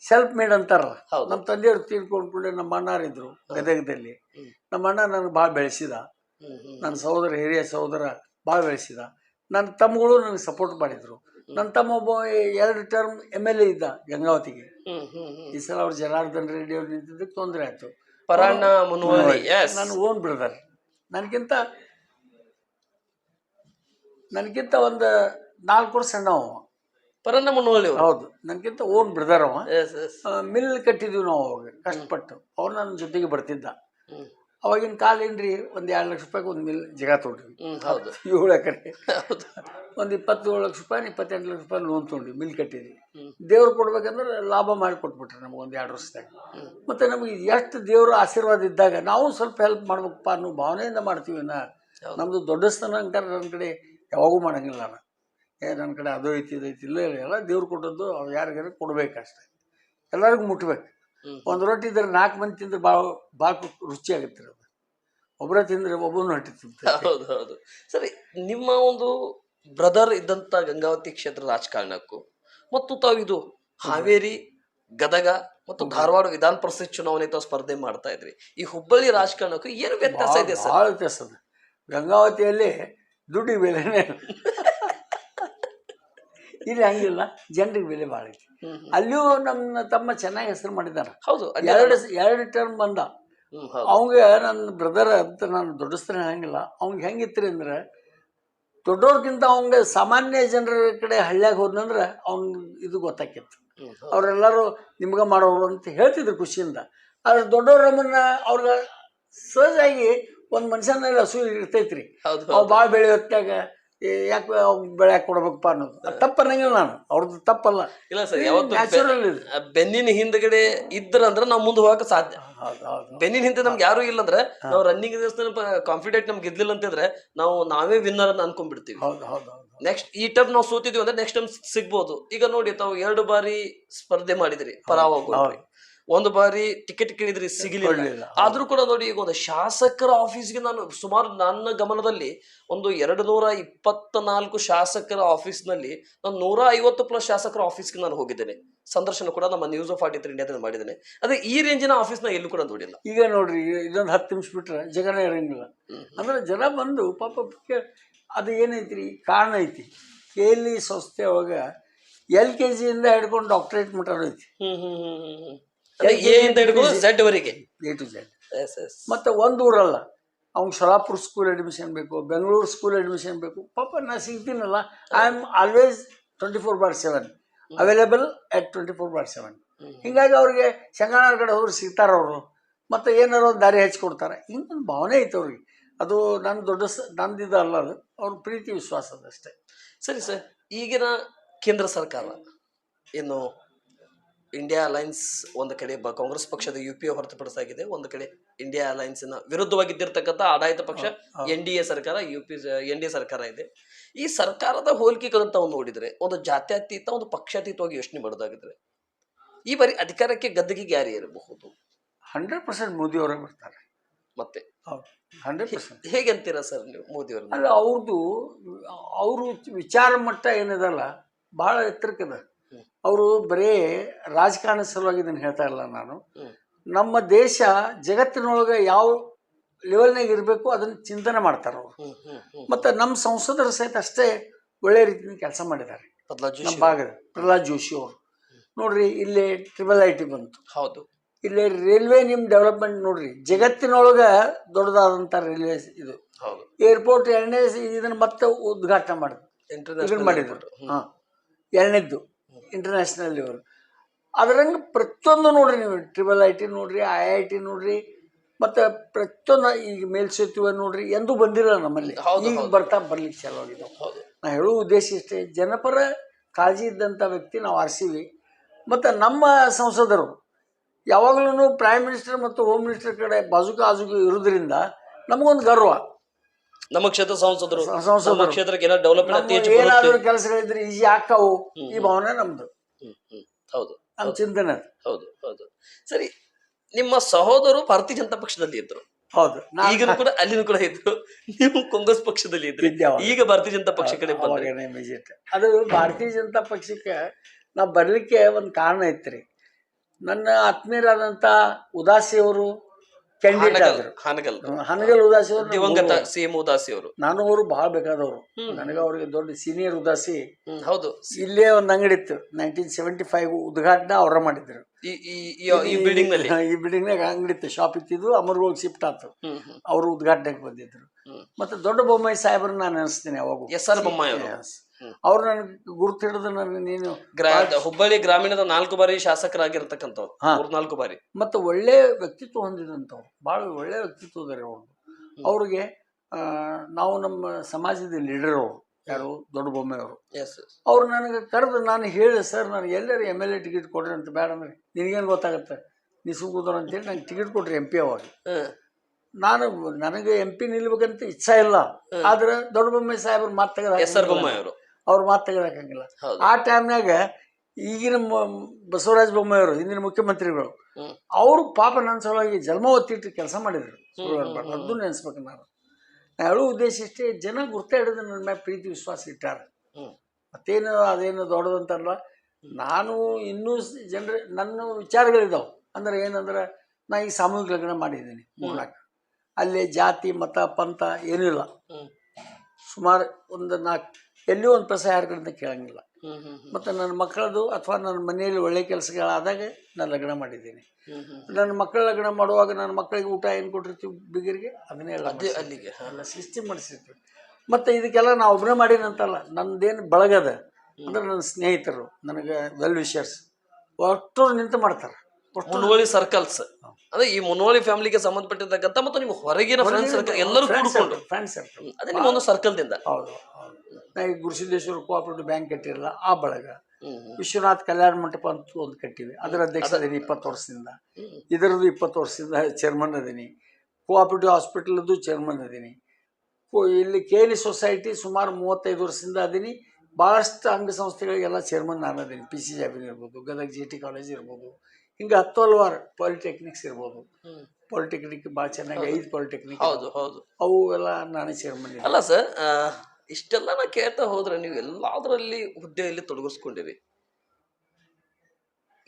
ಸೆಲ್ಫ್ ಮೇಡ್ ಅಂತಾರಲ್ಲ ನಮ್ಮ ತಂದೆಯವ್ರು ತೀರ್ಕೊಂಡ್ಕೊಂಡೆ ನಮ್ಮ ಅಣ್ಣಾರಿದ್ರು ಗದಗದಲ್ಲಿ. ನಮ್ಮ ಅಣ್ಣ ನನಗೆ ಭಾಳ ಬೆಳೆಸಿದ. ನನ್ನ ಸಹೋದರ ಹಿರಿಯ ಸಹೋದರ ಭಾಳ ಬೆಳೆಸಿದ. ನನ್ನ ತಮ್ಮಗಳು ನನಗೆ ಸಪೋರ್ಟ್ ಮಾಡಿದ್ರು. ನನ್ನ ತಮ್ಮ ಒಬ್ಬ ಎರಡು ಟರ್ಮ್ ಎಂ ಎಲ್ ಎ ಇದ್ದ ಗಂಗಾವತಿಗೆ. ಈ ಸಲ ಅವ್ರು ಜನಾರ್ದನ್ ರೆಡ್ಡಿ ಅವ್ರು ನಿಂತಿದ್ದಕ್ಕೆ ತೊಂದರೆ ಆಯಿತು. ಪರಾಣ ಮುನ್ವಳ್ಳಿ ಎಸ್ ನನ್ನ ಓನ್ ಬ್ರದರ್ ನನಗಿಂತ ನನಗಿಂತ ಒಂದು ನಾಲ್ಕು ವರ್ಷ ಸಣ್ಣವ ಅವ. ಪರಣ್ಣ ಮುನ್ವಳ್ಳಿ ಅವರು ಹೌದು. ನನಗಿಂತ ಓನ್ ಬ್ರದರ್ ಅವ. ಎಸ್ ಎಸ್ ಆ, ಮಿಲ್ ಕಟ್ಟಿದ್ವಿ ನಾವು ಅವಾಗ ಕಷ್ಟಪಟ್ಟು. ಅವ್ರು ನನ್ನ ಜೊತೆಗೆ ಬರ್ತಿದ್ದ. ಅವಾಗಿನ ಕಾಲ ಏನ್ರಿ? ಒಂದು ಎರಡು ಲಕ್ಷ ರೂಪಾಯಿ ಒಂದು ಮಿಲ್ ಜಗ ತೊಗೊಂಡ್ವಿ. ಹೌದು. ಏಳು ಎಕರೆ. ಹೌದು. ಒಂದು ಇಪ್ಪತ್ತೇಳು ಲಕ್ಷ ರೂಪಾಯಿ ಇಪ್ಪತ್ತೆಂಟು ಲಕ್ಷ ರೂಪಾಯಿ ಲೋನ್ ತೊಗೊಂಡ್ವಿ ಮಿಲ್ ಕಟ್ಟಿದ್ವಿ. ದೇವ್ರು ಕೊಡ್ಬೇಕಂದ್ರೆ ಲಾಭ ಮಾಡಿ ಕೊಟ್ಬಿಟ್ರಿ ನಮ್ಗೆ ಒಂದು ಎರಡು ವರ್ಷದಾಗ. ಮತ್ತೆ ನಮಗೆ ಎಷ್ಟು ದೇವ್ರ ಆಶೀರ್ವಾದ ಇದ್ದಾಗ ನಾವು ಸ್ವಲ್ಪ ಹೆಲ್ಪ್ ಮಾಡ್ಬೇಕಪ್ಪ ಅನ್ನೋ ಭಾವನೆಯಿಂದ ಮಾಡ್ತೀವಿ ನಾ ನಮ್ದು ನಮ್ಮದು ದೊಡ್ಡ ಸ್ಥಾನ ಅಂತಾರೆ ನನ್ನ ಕಡೆ ಯಾವಾಗೂ ಮಾಡಂಗಿಲ್ಲ ನಾನು. ಏ ನನ್ನ ಕಡೆ ಅದು ಐತಿ ಇದೈತಿ ಇಲ್ಲ ಇಲ್ಲ ಎಲ್ಲ ದೇವ್ರು ಕೊಟ್ಟದ್ದು ಅವ್ರು ಯಾರಿಗಾರ ಕೊಡ್ಬೇಕಷ್ಟೆ. ಎಲ್ಲರಿಗೂ ಮುಟ್ಬೇಕು. ಒಂದು ರೊಟ್ಟಿ ಇದ್ರೆ ನಾಲ್ಕು ಮಂದಿ ತಿಂದ್ರೆ ಭಾಳ ಭಾಳ ರುಚಿ ಆಗುತ್ತೆ ಅದು. ಒಬ್ಬರ ತಿಂದರೆ ಒಬ್ಬನು ಹೊಟ್ಟೆ ತಿಂತಾರೆ. ಹೌದು ಹೌದು. ಸರಿ ನಿಮ್ಮ ಒಂದು ಬ್ರದರ್ ಇದ್ದಂತ ಗಂಗಾವತಿ ಕ್ಷೇತ್ರ ರಾಜಕಾರಣಕ್ಕೂ ಮತ್ತು ತಾವು ಇದು ಹಾವೇರಿ ಗದಗ ಮತ್ತು ಧಾರವಾಡ ವಿಧಾನ ಪರಿಷತ್ ಚುನಾವಣೆ ತಾವು ಸ್ಪರ್ಧೆ ಮಾಡ್ತಾ ಇದ್ರಿ. ಈ ಹುಬ್ಬಳ್ಳಿ ರಾಜಕಾರಣಕ್ಕೂ ಏನು ವ್ಯತ್ಯಾಸ ಇದೆ ಸರ್? ಭಾಳ ವ್ಯತ್ಯಾಸ ಅದ ಗಂಗಾವತಿಯಲ್ಲಿ ದುಡ್ಡಿ ಬೆಲೆನೇ ಇಲ್ಲ. ಹಂಗಿಲ್ಲ. ಜನರಿಗೆ ಬೆಲೆ ಭಾಳ ಐತಿ. ಅಲ್ಲಿಯೂ ನಮ್ಮ ತಮ್ಮ ಚೆನ್ನಾಗಿ ಹೆಸರು ಮಾಡಿದ್ದಾರೆ ಹೌದು ಎರಡು ಎರಡು ಟರ್ಮ್ ಬಂದ. ಅವಂಗೆ ನನ್ನ ಬ್ರದರ್ ಅಂತ ನಾನು ದೊಡ್ಡಸ್ತಾನೆ ಹಂಗಿಲ್ಲ ಅವ್ಗೆ ಹೆಂಗಿತ್ರಿ ಅಂದ್ರೆ ದೊಡ್ಡವ್ರಿಗಿಂತ ಅವಂಗೆ ಸಾಮಾನ್ಯ ಜನರ ಕಡೆ ಹಳ್ಳಿಯಾಗ ಹೋದ್ನಂದ್ರೆ ಅವ್ನ ಇದು ಗೊತ್ತಾಕಿತ್ತು. ಅವರೆಲ್ಲರೂ ನಿಮ್ಗೆ ಮಾಡೋರು ಅಂತ ಹೇಳ್ತಿದ್ರು ಖುಷಿಯಿಂದ. ಆದ್ರೆ ದೊಡ್ಡವ್ರ ನಮ್ಮನ್ನ ಅವ್ರಿಗೆ ಸಹಜಾಗಿ ಒಂದು ಮನುಷ್ಯನಲ್ಲಿ ಹಸು ಇರ್ತೈತ್ರಿ. ಅವ್ ಭಾಳ ಬೆಳೆ ಹೊತ್ತಾಗ ಯಾಕೆ ಬೆಳೆ ಕೊಡ್ಬೇಕಪ್ಪ ಅನ್ನೋದು. ತಪ್ಪನ್ನಂಗಿಲ್ಲ ನಾನು. ಅವ್ರದ್ದು ತಪ್ಪಲ್ಲ. ಇಲ್ಲ ಸರ್ ಯಾವತ್ತು ಬೆನ್ನಿನ ಹಿಂದ್ಗಡೆ ಇದ್ರಂದ್ರೆ ನಾವು ಮುಂದೆ ಹೋಗಕ್ಕೆ ಸಾಧ್ಯ. ಬೆನ್ನಿನ ಹಿಂದೆ ನಮ್ಗೆ ಯಾರು ಇಲ್ಲ ಅಂದ್ರೆ ನಾವು ರನ್ನಿಂಗ್ ಕಾನ್ಫಿಡೆಂಟ್ ನಮ್ಗೆ ಇದ್ಲಿಲ್ಲ ಅಂತಿದ್ರೆ ನಾವು ನಾವೇ ವಿನ್ನರ್ ಅಂತ ಅನ್ಕೊಂಡ್ಬಿಡ್ತೀವಿ. ನೆಕ್ಸ್ಟ್ ಈ ಟರ್ಮ್ ನಾವು ಸೋತಿದ್ವಿ ಅಂದ್ರೆ ನೆಕ್ಸ್ಟ್ ಟೈಮ್ ಸಿಗ್ಬೋದು. ಈಗ ನೋಡಿ ತಾವು ಎರಡು ಬಾರಿ ಸ್ಪರ್ಧೆ ಮಾಡಿದ್ರಿ ಪರಾವಾಗ್ರಿ ಒಂದು ಬಾರಿ ಟಿಕೆಟ್ ಕೇಳಿದ್ರೆ ಸಿಗಲಿಲ್ಲ. ಆದ್ರೂ ಕೂಡ ನೋಡಿ ಈಗ ಒಂದು ಶಾಸಕರ ಆಫೀಸ್ಗೆ ನಾನು ಸುಮಾರು ನನ್ನ ಗಮನದಲ್ಲಿ ಒಂದು ಎರಡು ನೂರ ಇಪ್ಪತ್ತ ನಾಲ್ಕು ಶಾಸಕರ ಆಫೀಸ್ನಲ್ಲಿ ನಾನು ನೂರ ಐವತ್ತು ಪ್ಲಸ್ ಶಾಸಕರ ಆಫೀಸ್ಗೆ ನಾನು ಹೋಗಿದ್ದೇನೆ. ಸಂದರ್ಶನ ಕೂಡ ನಮ್ಮ ನ್ಯೂಸ್ ಆಫ್ ಆರ್ಟಿ ತ್ರೀ ಇಂಡಿಯಾದಲ್ಲಿ ಮಾಡಿದ್ದೇನೆ. ಅದೇ ಈ ರೇಂಜಿನ ಆಫೀಸ್ನ ಎಲ್ಲೂ ಕೂಡ ನೋಡಿಲ್ಲ. ಈಗ ನೋಡ್ರಿ ಇದೊಂದು ಹತ್ತು ನಿಮಿಷ ಬಿಟ್ರೆ ಜಗನ ಇರಂಗಿಲ್ಲ. ಅಂದ್ರೆ ಜನ ಬಂದು ಪಾಪ ಅದು ಏನೈತ್ರಿ? ಕಾರಣ ಐತಿ. ಎಲ್ಲಿ ಸಂಸ್ಥೆ ಅವಾಗ ಎಲ್ ಕೆ ಜಿಯಿಂದ ಹಿಡ್ಕೊಂಡು ಡಾಕ್ಟ್ರೇಟ್ ಮಟ್ಟ ಐತಿ ಎ ಇಂದ ಹಿಡ್ಕೊಂಡು ಝೆಡ್ ವರೆಗೆ. ಎ ಟು ಎಸ್ ಎಸ್ ಮತ್ತು ಒಂದು ಊರಲ್ಲ ಅವ್ನು ಶೋಲಾಪುರ ಸ್ಕೂಲ್ ಅಡ್ಮಿಷನ್ ಬೇಕು ಬೆಂಗಳೂರು ಸ್ಕೂಲ್ ಅಡ್ಮಿಷನ್ ಬೇಕು ಪಾಪ ನಾ ಸಿಗ್ತೀನಲ್ಲ I am always twenty four bar seven available at twenty four bar seven ಹಿಂಗಾಗಿ ಅವ್ರಿಗೆ ಶಂಕರನಾರ ಕಡೆ ಹೋದ್ರೆ ಸಿಗ್ತಾರೆ ಅವರು. ಮತ್ತು ಏನಾರ ಒಂದು ದಾರಿ ಹಚ್ಕೊಡ್ತಾರೆ. ಹಿಂಗೊಂದು ಭಾವನೆ ಐತೆ ಅವ್ರಿಗೆ. ಅದು ನನ್ನ ದೊಡ್ಡ ಸ ನಂದಿದ ಅಲ್ಲ ಅದು. ಅವ್ರ ಪ್ರೀತಿ ವಿಶ್ವಾಸ ಅದಷ್ಟೇ ಸರಿ ಸರ್ ಈಗಿನ ಕೇಂದ್ರ ಸರ್ಕಾರ ಏನು ಇಂಡಿಯಾ ಅಲೈನ್ಸ್ ಒಂದು ಕಡೆ ಬ ಕಾಂಗ್ರೆಸ್ ಪಕ್ಷದ ಯು ಪಿ ಎ ಹೊರತುಪಡಿಸಾಗಿದೆ ಒಂದು ಕಡೆ ಇಂಡಿಯಾ ಅಲೈನ್ಸ್ನ ವಿರುದ್ಧವಾಗಿದ್ದಿರ್ತಕ್ಕಂಥ ಆಡಳಿತ ಪಕ್ಷ ಎನ್ ಡಿ ಎ ಸರ್ಕಾರ U P N D A ಸರ್ಕಾರ ಇದೆ. ಈ ಸರ್ಕಾರದ ಹೋಲಿಕೆಗಳಂತ ತಾವು ನೋಡಿದರೆ ಒಂದು ಜಾತ್ಯತೀತ ಒಂದು ಪಕ್ಷಾತೀತವಾಗಿ ಯೋಚನೆ ಮಾಡೋದಾಗಿದ್ರೆ ಈ ಬಾರಿ ಅಧಿಕಾರಕ್ಕೆ ಗದ್ದಿಗೆ ಯಾರು ಇರಬಹುದು ಹಂಡ್ರೆಡ್ ಪರ್ಸೆಂಟ್ ಮೋದಿಯವರೇ ಬರ್ತಾರೆ. ಮತ್ತೆ? Hundred percent. ಹೇಗೆ ಅಂತೀರಾ ಸರ್ ನೀವು ಮೋದಿ ಅವರು ಅಲ್ಲ ಅವ್ರದ್ದು ಅವರು ವಿಚಾರ ಮಟ್ಟ ಏನಿದಲ್ಲ ಭಾಳ ಎತ್ತರಕ್ಕದ ಅವರು ಬರೇ ರಾಜಕಾರಣ ಸಲುವಾಗಿ ಇದನ್ನು ಹೇಳ್ತಾ ಇಲ್ಲ ನಾನು. ನಮ್ಮ ದೇಶ ಜಗತ್ತಿನೊಳಗೆ ಯಾವ ಲೆವೆಲ್ನಾಗ ಇರಬೇಕು ಅದನ್ನು ಚಿಂತನೆ ಮಾಡ್ತಾರೆ ಅವರು. ಮತ್ತು ನಮ್ಮ ಸಂಸದರು ಸಹಿತ ಅಷ್ಟೇ ಒಳ್ಳೆ ರೀತಿಯಿಂದ ಕೆಲಸ ಮಾಡಿದ್ದಾರೆ. ನಮ್ಮ ಭಾಗದ ಪ್ರಹ್ಲಾದ್ ಜೋಶಿ ಅವರು. ನೋಡ್ರಿ ಇಲ್ಲಿ ಟ್ರಿಬಲ್ ಐ ಟಿ ಬಂತು. ಹೌದು. ಇಲ್ಲಿ ರೈಲ್ವೆ ನಿಮ್ಮ ಡೆವಲಪ್ಮೆಂಟ್ ನೋಡ್ರಿ ಜಗತ್ತಿನೊಳಗೆ ದೊಡ್ಡದಾದಂಥ ರೈಲ್ವೆ ಇದು. ಏರ್ಪೋರ್ಟ್ ಎರಡನೇ ಇದನ್ನು ಮತ್ತೆ ಉದ್ಘಾಟನೆ ಮಾಡಿದ್ರು. ಮಾಡಿದ್ರು. ಹಾಂ. ಎರಡನೇದ್ದು. ಇಂಟರ್ನ್ಯಾಷನಲ್ ಲೆವೆಲ್ ಅದರಂಗೆ ಪ್ರತಿಯೊಂದು ನೋಡ್ರಿ ನೀವು ಟ್ರಿಬಲ್ ಐ ಟಿ ನೋಡ್ರಿ ಐ ಐ ಟಿ ನೋಡ್ರಿ ಮತ್ತು ಪ್ರತಿಯೊಂದು ಈಗ ಮೇಲ್ಸೇತುವೆ ನೋಡ್ರಿ ಎಂದೂ ಬಂದಿರಲ್ಲ ನಮ್ಮಲ್ಲಿ. ಈಗ ಬರ್ತಾ ಬರ್ಲಿಕ್ಕೆ ಚಾಲು ಆಗಿದೆ. ನಾ ಹೇಳುವ ಉದ್ದೇಶ ಇಷ್ಟೇ ಜನಪರ ಕಾಳಜಿ ಇದ್ದಂಥ ವ್ಯಕ್ತಿ ನಾವು ಆರಿಸಿವಿ. ಮತ್ತು ನಮ್ಮ ಸಂಸದರು ಯಾವಾಗಲೂ ಪ್ರೈಮ್ ಮಿನಿಸ್ಟರ್ ಮತ್ತು ಹೋಮ್ ಮಿನಿಸ್ಟರ್ ಕಡೆ ಬಾಜುಕ ಆಜುಕು ಇರೋದ್ರಿಂದ ನಮಗೊಂದು ಗರ್ವ. ನಮ್ಮ ಕ್ಷೇತ್ರ ಸಂಸದರು ಸಂಸದರು. ಕ್ಷೇತ್ರಕ್ಕೆ ಏನಾದ್ರು ಡೆವಲಪ್ಮೆಂಟ್ ಅತಿ ಹೆಚ್ಚು ಏನಾದರೂ ಕೆಲಸಗಳಿದ್ರೆ ಈಜಿ ಹಾಕವು ಈ ಭಾವನೆ ನಮ್ದು. ಹೌದು ನಮ್ಮ ಚಿಂತನೆ ಹೌದು ಹೌದು. ಸರಿ ನಿಮ್ಮ ಸಹೋದರು ಭಾರತೀಯ ಜನತಾ ಪಕ್ಷದಲ್ಲಿ ಇದ್ರು. ಹೌದು. ಈಗಲೂ ಕೂಡ ಅಲ್ಲಿನೂ ಕೂಡ ಇದ್ರು. ನೀವು ಕಾಂಗ್ರೆಸ್ ಪಕ್ಷದಲ್ಲಿ ಇದ್ರಿ. ಈಗ ಭಾರತೀಯ ಜನತಾ ಪಕ್ಷ ಕಡೆ ಅದು ಭಾರತೀಯ ಜನತಾ ಪಕ್ಷಕ್ಕೆ ನಾವು ಬರಲಿಕ್ಕೆ ಒಂದು ಕಾರಣ ಐತ್ರಿ ನನ್ನ ಆತ್ಮೀಯರಾದಂಥ ಉದಾಸಿ ಅವರು ಕ್ಯಾಂಡಿಡೇಟ್ ಹಾನಗಲ್ ಆದರು. ಹಾನಗಲ್. ಹನಗಲ್ ಉದಾಸಿ ದಿವಂಗತ ಸಿ ಎಂ ಉದಾಸಿ ಅವರು. ನಾನು ಅವರು ಬಹಳ ಬೇಕಾದವರು ನನಗೆ ಅವರಿಗೆ ದೊಡ್ಡ ಸೀನಿಯರ್ ಉದಾಸಿ. ಹೌದು. ಇಲ್ಲೇ ಒಂದು ಅಂಗಡಿ ಇತ್ತು. ನೈನ್ಟೀನ್ ಸೆವೆಂಟಿ ಫೈವ್ ಉದ್ಘಾಟನೆ ಅವರ ಮಾಡಿದ್ರು ಈ ಬಿಲ್ಡಿಂಗ್ ಈ- ಈ ಬಿಲ್ಡಿಂಗ್ನಲ್ಲಿ ಬಿಲ್ಡಿಂಗ್ನಾಗ ಅಂಗಡಿ ಇತ್ತು. ಶಾಪ್ ಇತ್ತಿದ್ದು ಅಮರ್ಗೋಗಿ ಶಿಫ್ಟ್ ಆತು. ಅವರು ಉದ್ಘಾಟನೆಗೆ ಬಂದಿದ್ರು. ಮತ್ತೆ ದೊಡ್ಡ ಬೊಮ್ಮಾಯಿ ಸಾಹೇಬ್ರನ್ನ ನಾನು ನೆನೆಸ್ತೀನಿ ಅವಾಗ ಎಸ್ ಆರ್ ಬೊಮ್ಮಾಯಿ ಅವರು ನನಗೆ ಗುರುತು ಹಿಡಿದು ನನಗೆ ನೀನು ಗ್ರಾ ಹುಬ್ಬಳ್ಳಿ ಗ್ರಾಮೀಣದ ನಾಲ್ಕು ಬಾರಿ ಶಾಸಕರಾಗಿರ್ತಕ್ಕಂಥವ್ರು ಹಾ. ಮೂರ್ನಾಲ್ಕು ಬಾರಿ. ಮತ್ತು ಒಳ್ಳೆ ವ್ಯಕ್ತಿತ್ವ ಹೊಂದಿದಂಥವ್ರು ಭಾಳ ಒಳ್ಳೆ ವ್ಯಕ್ತಿತ್ವ ಇದಾರೆ ಅವ್ರು. ಅವ್ರಿಗೆ ಆ, ನಾವು ನಮ್ಮ ಸಮಾಜದ ಲೀಡರ್ ಅವರು ಯಾರು? ದೊಡ್ಡ ಬೊಮ್ಮೆ ಅವರು ಎಸ್ ಅವ್ರು ನನಗೆ ಕರೆದು ನಾನು ಹೇಳಿ ಸರ್ ನನಗೆ ಎಲ್ಲರೂ ಎಂ ಎಲ್ ಎ ಟಿಕೆಟ್ ಕೊಡ್ರಿ ಅಂತ ಬೇಡ ಅಂದ್ರೆ ನಿನಗೇನು ಗೊತ್ತಾಗುತ್ತೆ? ನೀ ಅಂತ ಅಂತೇಳಿ ನಂಗೆ ಟಿಕೆಟ್ ಕೊಟ್ರಿ ಎಂ ಪಿ ಅವಾಗ ನಾನು ನನಗೆ ಎಂ ಪಿ ನಿಲ್ಬೇಕಂತ ಇಚ್ಛಾ ಇಲ್ಲ. ಆದ್ರೆ ದೊಡ್ಡ ಬೊಮ್ಮೆ ಸಾಹೇಬ್ರ ಮಾತು ಎಸ್ ಆರ್ ಬೊಮ್ಮಾಯಿ ಅವರು ಅವ್ರ ಮಾತು ತೆಗೆದಾಕಂಗಿಲ್ಲ ಆ ಟೈಮ್ನಾಗ ಈಗಿನ ಬಸವರಾಜ ಬೊಮ್ಮಾಯಿ ಅವರು ಹಿಂದಿನ ಮುಖ್ಯಮಂತ್ರಿಗಳು ಅವರು ಪಾಪ ನನ್ನ ಸಲುವಾಗಿ ಜನ್ಮ ಒತ್ತಿಟ್ಟು ಕೆಲಸ ಮಾಡಿದ್ರು. ಅದನ್ನು ನೆನೆಸ್ಬೇಕು ನಾನು. ಹೇಳೋ ಉದ್ದೇಶ ಇಷ್ಟೇ ಜನ ಗುರ್ತ ಹಿಡಿದು ನನ್ನ ಮ್ಯಾಗ ಪ್ರೀತಿ ವಿಶ್ವಾಸ ಇಟ್ಟಾರ. ಮತ್ತೇನು ಅದೇನು ದೊಡ್ಡದಂತಲ್ಲ ನಾನು ಇನ್ನೂ ಜನರ ನನ್ನ ವಿಚಾರಗಳಿದ್ದಾವೆ ಅಂದ್ರೆ ಏನಂದ್ರೆ ನಾ ಈ ಸಾಮೂಹಿಕ ಲಗ್ನ ಮಾಡಿದ್ದೀನಿ ಮೂರ್ನಾಲ್ಕು ಅಲ್ಲಿ ಜಾತಿ ಮತ ಪಂಥ ಏನೂ ಇಲ್ಲ. ಸುಮಾರು ಒಂದು ನಾಲ್ಕು ಎಲ್ಲಿಯೂ ಒಂದು ಪೈಸೆ ಯಾರ ಕಡೆಯಿಂದ ಕೇಳಂಗಿಲ್ಲ ಮತ್ತು ನನ್ನ ಮಕ್ಕಳದು ಅಥವಾ ನನ್ನ ಮನೆಯಲ್ಲಿ ಒಳ್ಳೆ ಕೆಲಸಗಳಾದಾಗ ನಾನು ಲಗ್ನ ಮಾಡಿದ್ದೀನಿ. ನನ್ನ ಮಕ್ಕಳ ಲಗ್ನ ಮಾಡುವಾಗ ನನ್ನ ಮಕ್ಕಳಿಗೆ ಊಟ ಏನು ಕೊಟ್ಟಿರ್ತೀವಿ ಬಿಗಿರಿಗೆ? ಅದನ್ನೇ ಅದೇ ಅಲ್ಲಿಗೆ. ಎಲ್ಲ ಸಿಸ್ಟಮ್ ಮಾಡಿಸಿರ್ತೀವಿ. ಮತ್ತು ಇದಕ್ಕೆಲ್ಲ ನಾವು ಒಬ್ಬನೇ ಮಾಡಿನಂತಲ್ಲ ನಂದೇನು ಬಳಗದ? ಅಂದ್ರೆ ನನ್ನ ಸ್ನೇಹಿತರು ನನಗೆ ವೆಲ್ ವಿಷರ್ಸ್ ಒಟ್ಟು ನಿಂತು ಮಾಡ್ತಾರೆ. ಒಟ್ಟು ಮುನ್ವಳ್ಳಿ ಸರ್ಕಲ್ಸ್ ಅದೇ ಈ ಮುನ್ವಳ್ಳಿ ಫ್ಯಾಮಿಲಿಗೆ ಸಂಬಂಧಪಟ್ಟಿರ್ತಕ್ಕಂಥ ಮತ್ತು ನಿಮ್ಮ ಹೊರಗಿನ ಫ್ರೆಂಡ್ಸ್ ಸರ್ಕಲ್ ಎಲ್ಲರೂ ಕೂಡಿಕೊಂಡು. ಫ್ರೆಂಡ್ಸ್ ಸರ್ಕಲ್ ಅದೇ ನಿಮ್ಮ ಒಂದು ಸರ್ಕಲ್ದಿಂದ ಹೌದು. ನಾ ಈಗ ಗುರುಸಿದ್ದೇಶ್ವರ ಕೋಆಪರೇಟಿವ್ ಬ್ಯಾಂಕ್ ಕಟ್ಟಿರಲ್ಲ ಆ ಬಳಗ. ವಿಶ್ವನಾಥ್ ಕಲ್ಯಾಣ ಮಂಟಪ ಅಂತ ಒಂದು ಕಟ್ಟಿವಿ ಅದರ ಅಧ್ಯಕ್ಷ ಅದೇನಿ ಇಪ್ಪತ್ತು ವರ್ಷದಿಂದ. ಇದರದ್ದು ಇಪ್ಪತ್ತು ವರ್ಷದಿಂದ ಚೇರ್ಮನ್ ಅದೀನಿ. ಕೋಆಪರೇಟಿವ್ ಹಾಸ್ಪಿಟಲ್ದು ಚೇರ್ಮನ್ ಅದೀನಿ. ಇಲ್ಲಿ ಕೆ ಎಲ್ ಸೊಸೈಟಿ ಸುಮಾರು ಮೂವತ್ತೈದು ವರ್ಷದಿಂದ ಅದೀನಿ. ಭಾಳಷ್ಟು ಅಂಗಸಂಸ್ಥೆಗಳಿಗೆಲ್ಲ ಚೇರ್ಮನ್ ನಾನು ಅದೀನಿ. ಪಿ ಸಿ ಜಾಬಿನ್ ಇರ್ಬೋದು ಗದಗ ಜಿ ಟಿ ಕಾಲೇಜ್ ಇರ್ಬೋದು ಹಿಂಗೆ ಹತ್ತು ಹಲವಾರು ಪಾಲಿಟೆಕ್ನಿಕ್ಸ್ ಇರ್ಬೋದು. ಪಾಲಿಟೆಕ್ನಿಕ್ ಭಾಳ ಚೆನ್ನಾಗಿ ಐದು ಪಾಲಿಟೆಕ್ನಿಕ್ ಹೌದು ಹೌದು. ಅವು ಎಲ್ಲ ನಾನೇ ಚೇರ್ಮನ್ ಅಲ್ಲ ಸರ್ ಇಷ್ಟೆಲ್ಲ ನಾ ಕೇಳ್ತಾ ಹೋದ್ರೆ ನೀವು ಎಲ್ಲಾದ್ರಲ್ಲಿ ಹುದ್ದೆಯಲ್ಲಿ ತೊಡಗಿಸ್ಕೊಂಡಿರಿ.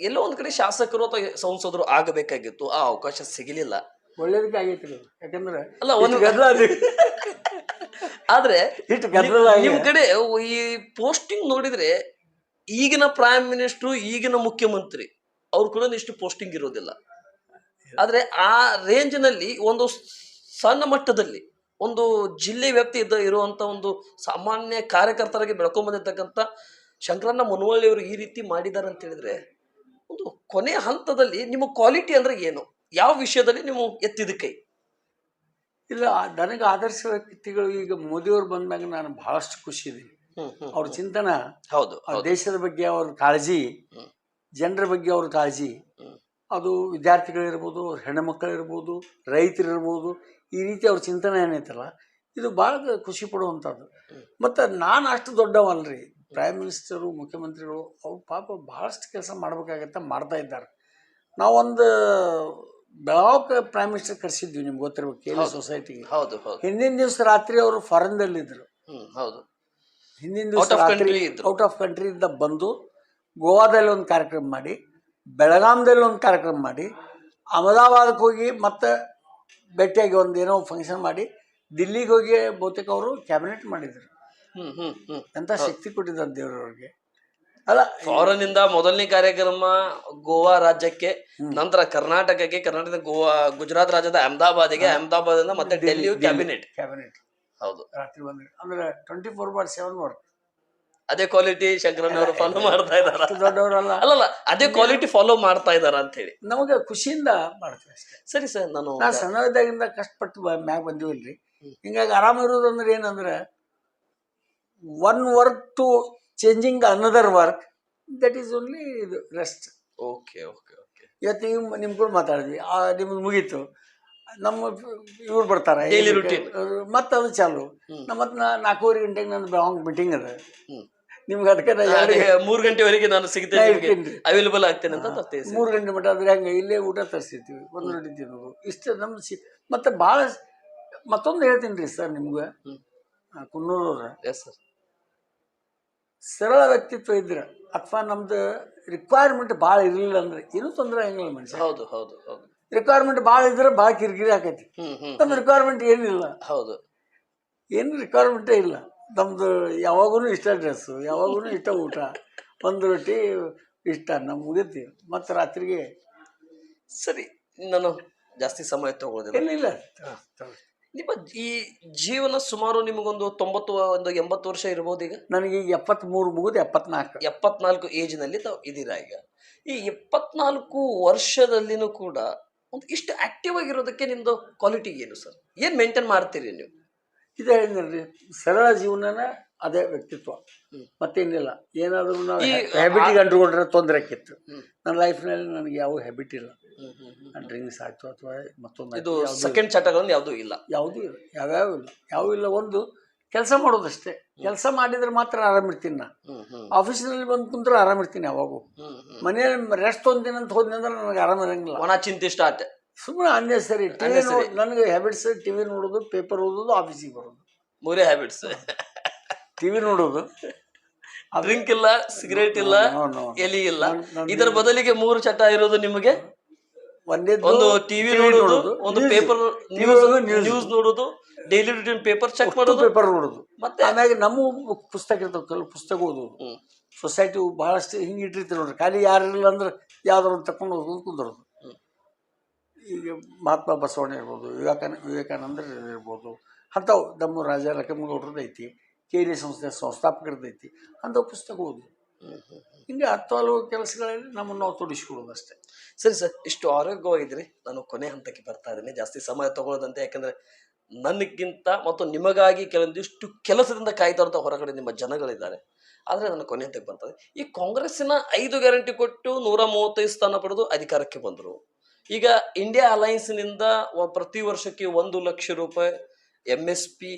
ಎಲ್ಲೋ ಒಂದ್ ಕಡೆ ಶಾಸಕರು ಅಥವಾ ಸಂಸದರು ಆಗಬೇಕಾಗಿತ್ತು ಆ ಅವಕಾಶ ಸಿಗಲಿಲ್ಲ. ಒಳ್ಳೇದಕ್ಕೆ ಆಗೈತಿ ಇದು. ಯಾಕಂದ್ರೆ ಅಲ್ಲ, ಒಂದು- ಆದ್ರೆ ಇಷ್ಟು ನಿಮ್ ಕಡೆ ಈ ಪೋಸ್ಟಿಂಗ್ ನೋಡಿದ್ರೆ ಈಗಿನ ಪ್ರೈಮ್ ಮಿನಿಸ್ಟ್ರು ಈಗಿನ ಮುಖ್ಯಮಂತ್ರಿ ಅವ್ರು ಕೂಡ ಇಷ್ಟು ಪೋಸ್ಟಿಂಗ್ ಇರೋದಿಲ್ಲ. ಆದ್ರೆ ಆ ರೇಂಜ್ನಲ್ಲಿ ಒಂದು ಸಣ್ಣ ಮಟ್ಟದಲ್ಲಿ ಒಂದು ಜಿಲ್ಲೆ ವ್ಯಾಪ್ತಿ ಇದ್ದ ಇರುವಂಥ ಒಂದು ಸಾಮಾನ್ಯ ಕಾರ್ಯಕರ್ತರಾಗಿ ಬೆಳ್ಕೊಂಬಂದಿರ್ತಕ್ಕಂಥ ಶಂಕರನ್ನ ಶಂಕರಣ್ಣ ಮುನವಳ್ಳಿ ಅವರು ಈ ರೀತಿ ಮಾಡಿದ್ದಾರೆ ಅಂತ ಹೇಳಿದ್ರೆ ಒಂದು ಕೊನೆ ಹಂತದಲ್ಲಿ ನಿಮ್ಮ ಕ್ವಾಲಿಟಿ ಅಂದ್ರೆ ಏನು? ಯಾವ ವಿಷಯದಲ್ಲಿ ನೀವು ಎತ್ತಿದ ಕೈ? ಇಲ್ಲ ನನಗೆ ಆದರ್ಶ ವ್ಯಕ್ತಿಗಳು ಈಗ ಮೋದಿಯವರು ಬಂದಾಗ ನಾನು ಬಹಳಷ್ಟು ಖುಷಿ ಇದ್ದೀನಿ ಹ್ಮ್ ಅವ್ರ ಚಿಂತನ ಹೌದು ದೇಶದ ಬಗ್ಗೆ ಅವ್ರ ಕಾಳಜಿ. ಜನರ ಬಗ್ಗೆ ಅವ್ರ ಕಾಳಜಿ. ಅದು ವಿದ್ಯಾರ್ಥಿಗಳಿರ್ಬೋದು ಹೆಣ್ಣು ಮಕ್ಕಳಿರ್ಬೋದು ರೈತರಿರ್ಬೋದು ಈ ರೀತಿ ಅವ್ರ ಚಿಂತನೆ ಏನೈತಲ್ಲ ಇದು ಭಾಳ ಖುಷಿ ಪಡುವಂಥದ್ದು. ಮತ್ತು ನಾನು ಅಷ್ಟು ದೊಡ್ಡವಲ್ರಿ. ಪ್ರೈಮ್ ಮಿನಿಸ್ಟರು ಮುಖ್ಯಮಂತ್ರಿಗಳು ಅವ್ರು ಪಾಪ ಭಾಳಷ್ಟು ಕೆಲಸ ಮಾಡ್ಬೇಕಾಗತ್ತೆ ಮಾಡ್ತಾ ಇದ್ದಾರೆ. ನಾವೊಂದು ಬೆಳಗಾವಕ್ಕೆ ಪ್ರೈಮ್ ಮಿನಿಸ್ಟರ್ ಕರೆಸಿದ್ವಿ ನಿಮ್ಗೆ ಗೊತ್ತಿರ್ಬೇಕು ಕೆ ಸೊಸೈಟಿಗೆ ಹೌದು. ಹೌದು ಹಿಂದಿನ ದಿವಸ ರಾತ್ರಿ ಅವರು ಫಾರಿನ್ದಲ್ಲಿದ್ದರು ಇದ್ದರು ಹೌದು. ಹಿಂದಿನ ದಿವಸ. ಔಟ್ ಆಫ್ ಕಂಟ್ರಿಯಿಂದ ಬಂದು ಗೋವಾದಲ್ಲಿ ಒಂದು ಕಾರ್ಯಕ್ರಮ ಮಾಡಿ ಬೆಳಗಾಂದಲ್ಲಿ ಒಂದು ಕಾರ್ಯಕ್ರಮ ಮಾಡಿ ಅಹಮದಾಬಾದಕ್ಕೆ ಹೋಗಿ ಮತ್ತೆ ಭೇಟಿಯಾಗಿ ಒಂದು ಏನೋ ಫಂಕ್ಷನ್ ಮಾಡಿ ದಿಲ್ಲಿಗೆ ಹೋಗಿ ಬಹುತೇಕ ಅವರು ಕ್ಯಾಬಿನೆಟ್ ಮಾಡಿದ್ರು. ಹ್ಮ್ ಹ್ಮ್ ಹ್ಮ್. ಎಂಥ ಶಕ್ತಿ ಕೊಟ್ಟಿದ್ದಾರೆ ದೇವರವ್ರಿಗೆ ಅಲ್ಲ ಫಾರಿನ್ ಇಂದ ಮೊದಲನೇ ಕಾರ್ಯಕ್ರಮ ಗೋವಾ ರಾಜ್ಯಕ್ಕೆ ನಂತರ ಕರ್ನಾಟಕಕ್ಕೆ ಕರ್ನಾಟಕದ ಗೋವಾ ಗುಜರಾತ್ ರಾಜ್ಯದ ಅಹಮದಾಬಾದಿಗೆ ಅಹಮದಾಬಾದ್ ಮತ್ತೆ ಡೆಲ್ಲಿ ಕ್ಯಾಬಿನೆಟ್ ಕ್ಯಾಬಿನೆಟ್ ಹೌದು. ರಾತ್ರಿ ಬಂದ್ರೆ ಅಂದ್ರೆ twenty four bar seven work ಅದೇ ಕ್ವಾಲಿಟಿ ಶಂಕರಣ್ಣ ಅವರು ಫಾಲೋ ಮಾಡ್ತಾ ಇದಾರ. ಅಲ್ಲ ದೊಡ್ಡವರಲ್ಲ. ಅಲ್ಲಲ್ಲ ಅದೇ ಕ್ವಾಲಿಟಿ ಫಾಲೋ ಮಾಡ್ತಾ ಇದಾರ ಅಂತ ಹೇಳಿ. ನಮಗೆ ಖುಷಿಯಿಂದ ಮಾಡ್ತೀವಿ ಅಷ್ಟೇ. ಸರಿ ಸರ್ ನಾನು ಸಣ್ಣದಾಗಿಂದ ಕಷ್ಟಪಟ್ಟು ಮ್ಯಾಗ ಬಂದಿವಲ್ರಿ. ಹಿಂಗಾಗಿ ಆರಾಮ ಇರೋದಂದ್ರೆ ಏನಂದ್ರೆ one work to changing another work that is only ಇದು ರೆಸ್ಟ್ ಓಕೆ ಓಕೆ ಓಕೆ ಇವತ್ತು ನೀವು ನಿಮ್ ಕೂಡ ಮಾತಾಡಿದ್ವಿ. ಆ, ನಿಮ್ದು ಮುಗೀತು. ನಮ್ಮ ಇವ್ರು ಬರ್ತಾರೆ. ಮತ್ತೆ ಅದು ಚಾಲು. ನಮ್ಮ ನಾ ನಾಲ್ಕೂವರೆ ಗಂಟೆಗೆ ನಂದು ಬ್ಯಾಂಕ್ ಮೀಟಿಂಗ್ ಅದ. ನಿಮ್ಗೆ ಅದಕ್ಕೆ ಮೂರ್ ಗಂಟೆವರೆಗೆ ನಾನು ಸಿಗ್ತೇನೆ ಅವೈಲೇಬಲ್ ಆಗ್ತೇನೆ ಅಂತ ತರ್ತೇವೆ ಮೂರು ಗಂಟೆ ಮಟ್ಟ ಆದ್ರೆ ಹಂಗೆ ಇಲ್ಲೇ ಊಟ ತರಿಸಿರ್ತೀವಿ ಒಂದು ರೊಟ್ಟಿ ತಿನ್ನೋದು ಇಷ್ಟ ನಮ್ಮ ಸಿ ಮತ್ತು ಭಾಳ ಮತ್ತೊಂದು ಹೇಳ್ತೀನಿ ರೀ ಸರ್ ನಿಮ್ಗೆ. ಕುನ್ನೂರವ್ರ. ಎಸ್ ಸರ್ ಸರಳ ವ್ಯಕ್ತಿತ್ವ ಇದ್ರೆ ಅಥವಾ ನಮ್ದು ರಿಕ್ವೈರ್ಮೆಂಟ್ ಭಾಳ ಇರಲಿಲ್ಲ ಅಂದ್ರೆ ಏನು ತೊಂದರೆ ಆಗಿಲ್ಲ ಮನುಷ್ಯ. ಹೌದು ಹೌದು ಹೌದು. ರಿಕ್ವೈರ್ಮೆಂಟ್ ಭಾಳ ಇದ್ರೆ ಭಾಳ ಕಿರಿಕಿರಿ ಆಕೈತಿ. ನಮ್ಮ ರಿಕ್ವೈರ್ಮೆಂಟ್ ಏನಿಲ್ಲ. ಹೌದು. ಏನು ರಿಕ್ವೈರ್ಮೆಂಟೇ ಇಲ್ಲ. ನಮ್ಮದು ಯಾವಾಗೂ ಇಷ್ಟ ಡ್ರೆಸ್ಸು ಯಾವಾಗೂ ಇಷ್ಟ ಊಟ. ಒಂದು ರೊಟ್ಟಿ ಇಷ್ಟ ನಮ್ಗೆ ಮುಗಿತಿ. ಮತ್ತು ರಾತ್ರಿಗೆ ಸರಿ ನಾನು ಜಾಸ್ತಿ ಸಮಯ ತಗೊಳ್ಳೋದಿಲ್ಲ ಏನಿಲ್ಲ ನಿಮ್ಮ ಈ ಜೀವನ ಸುಮಾರು ನಿಮಗೊಂದು ತೊಂಬತ್ತು ಒಂದು ಎಂಬತ್ತು ವರ್ಷ ಇರ್ಬೋದು ಈಗ? ನನಗೆ ಈಗ ಎಪ್ಪತ್ತ್ಮೂರು ಮುಗಿದು ಎಪ್ಪತ್ನಾಲ್ಕು. ಎಪ್ಪತ್ನಾಲ್ಕು ಏಜ್ನಲ್ಲಿ ತಾವು ಇದ್ದೀರಾ ಈಗ? ಈ ಎಪ್ಪತ್ನಾಲ್ಕು ವರ್ಷದಲ್ಲಿನೂ ಕೂಡ ಒಂದು ಇಷ್ಟು ಆಕ್ಟಿವ್ ಆಗಿರೋದಕ್ಕೆ ನಿಮ್ಮದು ಕ್ವಾಲಿಟಿ ಏನು ಸರ್? ಏನು ಮೇಂಟೈನ್ ಮಾಡ್ತೀರಿ ನೀವು? ಇದು ಸರಳ ಜೀವನನ ಅದೇ ವ್ಯಕ್ತಿತ್ವ. ಮತ್ತೇನಿಲ್ಲ. ಏನಾದರೂ ನಾವು ಹ್ಯಾಬಿಟಿಗೆ ಅಂಟ್ಕೊಂಡ್ರೆ ತೊಂದರೆ ಆಕಿತ್ತು. ನನ್ನ ಲೈಫ್ನಲ್ಲಿ ನನಗೆ ಯಾವ ಹ್ಯಾಬಿಟ್ ಇಲ್ಲ. ಡ್ರಿಂಕ್ಸ್ ಆಯ್ತು ಅಥವಾ ಮತ್ತೊಂದು ಇದು ಸೆಕೆಂಡ್ ಚಟಗಳನ್ನು ಯಾವುದೂ ಇಲ್ಲ. ಯಾವುದೂ ಇಲ್ಲ. ಯಾವ್ಯಾವ ಇಲ್ಲ. ಯಾವೂ ಇಲ್ಲ. ಒಂದು ಕೆಲಸ ಮಾಡೋದಷ್ಟೇ. ಕೆಲಸ ಮಾಡಿದ್ರೆ ಮಾತ್ರ ಆರಾಮಿರ್ತೀನಿ ನಾ. ಆಫೀಸ್ನಲ್ಲಿ ಬಂದು ಕುಂತ್ರೆ ಆರಾಮಿರ್ತೀನಿ ಯಾವಾಗೂ. ಮನೆಯಲ್ಲಿ ರೆಸ್ಟ್ ತೊಂತೀನಿ ಅಂತ ಹೋದ್ನಿ ಅಂದ್ರೆ ನನಗೆ ಆರಾಮ ಇರಂಗಿಲ್ಲ. ಒಣ ಚಿಂತೆ ಸ್ಟಾರ್ಟ್ ಸುಮ್ಮನೆ ಅನ್ನೆಸರಿ ಟಿವಿ Unnecessary. ನನಗೆ ಹ್ಯಾಬಿಟ್ಸ್ ಟಿವಿ ನೋಡೋದು ಪೇಪರ್ ಓದೋದು ಆಫೀಸಿಗೆ ಬರೋದು. ಮೂರೇ ಹ್ಯಾಬಿಟ್ಸ್ ಟಿವಿ ನೋಡೋದು. ಡ್ರಿಂಕ್ ಇಲ್ಲ ಸಿಗರೇಟ್ ಇಲ್ಲ No, no, no. ಎಲಿ ಇಲ್ಲ. ನಾನ್- ನಾನ್ ಇದರ ಬದಲಿಗೆ ಮೂರು ಚಟ ಇರೋದು ನಿಮಗೆ? ಒಂದೇ ಒಂದು ಟಿವಿ ನೋಡೋದು ಒಂದು ಪೇಪರ್ ನ್ಯೂಸ್ ನ್ಯೂಸ್ ನೋಡೋದು ಡೈಲಿ ರುಟೀನ್ ಪೇಪರ್ ಚೆಕ್ ಮಾಡೋದು. ಪೇಪರ್ ನೋಡೋದು. ಮತ್ತೆ? ಆಮೇಲೆ ನಮ್ಮ ಪುಸ್ತಕ ಇರ್ತದೆ ಕೆಲವು ಪುಸ್ತಕ ಓದೋದು ಹ್ಮ್. ಸೊಸೈಟಿ ಬಹಳಷ್ಟು ಹಿಂಗೆ ಇಟ್ಟಿರ್ತೀವಿ ನೋಡ್ರಿ. ಖಾಲಿ ಯಾರಿಲ್ಲ ಅಂದ್ರೆ ಯಾವ್ದಾರು ತಕೊಂಡು ಹೋಗೋದು ಕುಂದರೋದು. ಈಗ ಮಹಾತ್ಮ ಬಸವಣ್ಣ ಇರ್ಬೋದು, ವಿವೇಕಾನ ವಿವೇಕಾನಂದರಿರ್ಬೋದು ಅಂಥವು ನಮ್ಮ ರಾಜ ಐತಿ, ಕೆ ಡಿ ಸಂಸ್ಥೆ ಸಂಸ್ಥಾಪಕರದ್ದು ಐತಿ, ಅಂಥವು ಪುಸ್ತಕ ಓದು ಹಿಂಗೆ ಹತ್ತು ಹಲವು ಕೆಲಸಗಳಲ್ಲಿ ನಮ್ಮನ್ನು ನಾವು ತೊಡಗಿಸ್ಕೊಳ್ಳೋದು ಅಷ್ಟೇ. ಸರಿ ಸರ್, ಇಷ್ಟು ಆರೋಗ್ಯವಾಗಿದ್ರಿ ನಾನು ಕೊನೆ ಹಂತಕ್ಕೆ ಬರ್ತಾ ಇದ್ದೀನಿ. ಜಾಸ್ತಿ ಸಮಯ ತಗೊಳ್ಳೋದಂತೆ, ಯಾಕಂದರೆ ನನಗಿಂತ ಮತ್ತು ನಿಮಗಾಗಿ ಕೆಲವೊಂದಿಷ್ಟು ಕೆಲಸದಿಂದ ಕಾಯ್ತಾರಂಥ ಹೊರಗಡೆ ನಿಮ್ಮ ಜನಗಳಿದ್ದಾರೆ. ಆದರೆ ನನ್ನ ಕೊನೆ ಹಂತಕ್ಕೆ ಬರ್ತದೆ ಈ ಕಾಂಗ್ರೆಸ್ಸಿನ ಐದು ಗ್ಯಾರಂಟಿ ಕೊಟ್ಟು ನೂರ ಮೂವತ್ತೈದು ಸ್ಥಾನ ಪಡೆದು ಅಧಿಕಾರಕ್ಕೆ ಬಂದರು. ಈಗ ಇಂಡಿಯಾ ಅಲಯನ್ಸ್ನಿಂದ ಪ್ರತಿ ವರ್ಷಕ್ಕೆ ಒಂದು ಲಕ್ಷ ರೂಪಾಯಿ ಎಂ ಎಸ್ ಪಿ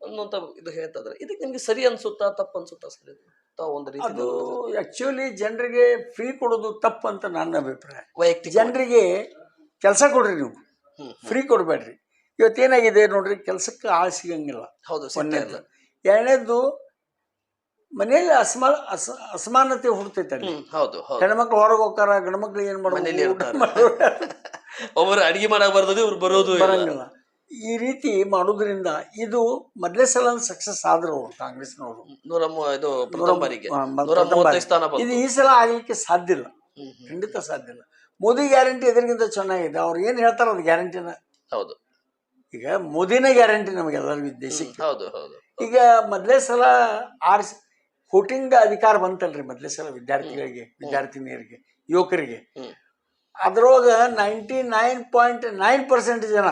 ಅನ್ನುವಂಥ ಇದು ಹೇಳ್ತಾ ಇದಕ್ಕೆ ನಿಮಗೆ ಸರಿ ಅನ್ಸುತ್ತಾ ತಪ್ಪು ಅನ್ಸುತ್ತಾ ಸರಿ ತಾವು ಒಂದು ರೀತಿ ಅದು ಆ್ಯಕ್ಚುಲಿ ಜನರಿಗೆ ಫ್ರೀ ಕೊಡೋದು ತಪ್ಪು ಅಂತ ನನ್ನ ಅಭಿಪ್ರಾಯ. ವೈಯಕ್ತಿಕ ಜನರಿಗೆ ಕೆಲಸ ಕೊಡ್ರಿ ನೀವು. ಫ್ರೀ ಕೊಡಬೇಡ್ರಿ. ಇವತ್ತೇನಾಗಿದೆ ನೋಡ್ರಿ ಕೆಲಸಕ್ಕೆ ಆಳು ಸಿಗಂಗಿಲ್ಲ. ಹೌದು ಎರಡನೇದು ಮನೆಯಲ್ಲಿ ಅಸಮಾ ಅಸ ಅಸಮಾನತೆ ಹುಡ್ತೈತೆ ಅಲ್ಲಿ. ಹೌದು ಹೌದು. ಹೆಣ್ಮಕ್ಳು ಹೊರಗೆ ಹೋಗ್ತಾರ ಗಂಡ್ಮಕ್ಳು ಏನ್ ಮನೇಲಿ. ಮಾಡ್ಬೇಕು ಒಬ್ಬರು ಅಡಿಗೆ ಮಾಡಕ್ ಬರ್ತದೆ ಇವ್ರು ಬರೋದು. ಬರಂಗಿಲ್ಲ. ಈ ರೀತಿ ಮಾಡೋದ್ರಿಂದ ಇದು ಮೊದಲೇ ಸಲ ಸಕ್ಸಸ್ ಆದ್ರು ಕಾಂಗ್ರೆಸ್ ಕಾಂಗ್ರೆಸ್ನವರು ನೂರ ಮೂ- ಇದು ಪ್ರಥಮ ಬಾರಿಗೆ ಆ, ಮ- ನೂರ ಮೂವತ್ತೈದು ಸ್ಥಾನ ಬಂತು. ಇದು ಈ ಸಲ ಆಗ್ಲಿಕ್ಕೆ ಸಾಧ್ಯ ಇಲ್ಲ. ಖಂಡಿತ ಸಾಧ್ಯ ಇಲ್ಲ. ಮೋದಿ ಗ್ಯಾರಂಟಿ ಎದುರಿಗಿಂತ ಚೆನ್ನಾಗಿದೆ. ಅವ್ರು ಏನ್ ಹೇಳ್ತಾರ ಅದು ಗ್ಯಾರಂಟಿನ. ಹೌದು. ಈಗ ಮೋದಿನೇ ಗ್ಯಾರಂಟಿ ನಮಗೆಲ್ಲರಿಗೂ ದೇಶಕ್ಕೆ. ಹೌದು ಹೌದು ಈಗ ಮೊದಲೇ ಸಲ ಆರ್ಸ್ ವೋಟಿಂಗ್ ಅಧಿಕಾರ ಬಂತಲ್ರಿ ಮೊದಲೇ ಸಲ ವಿದ್ಯಾರ್ಥಿಗಳಿಗೆ ವಿದ್ಯಾರ್ಥಿನಿಯರಿಗೆ ಯುವಕರಿಗೆ. ಅದ್ರೊಳಗ ninety nine point nine percent ಜನ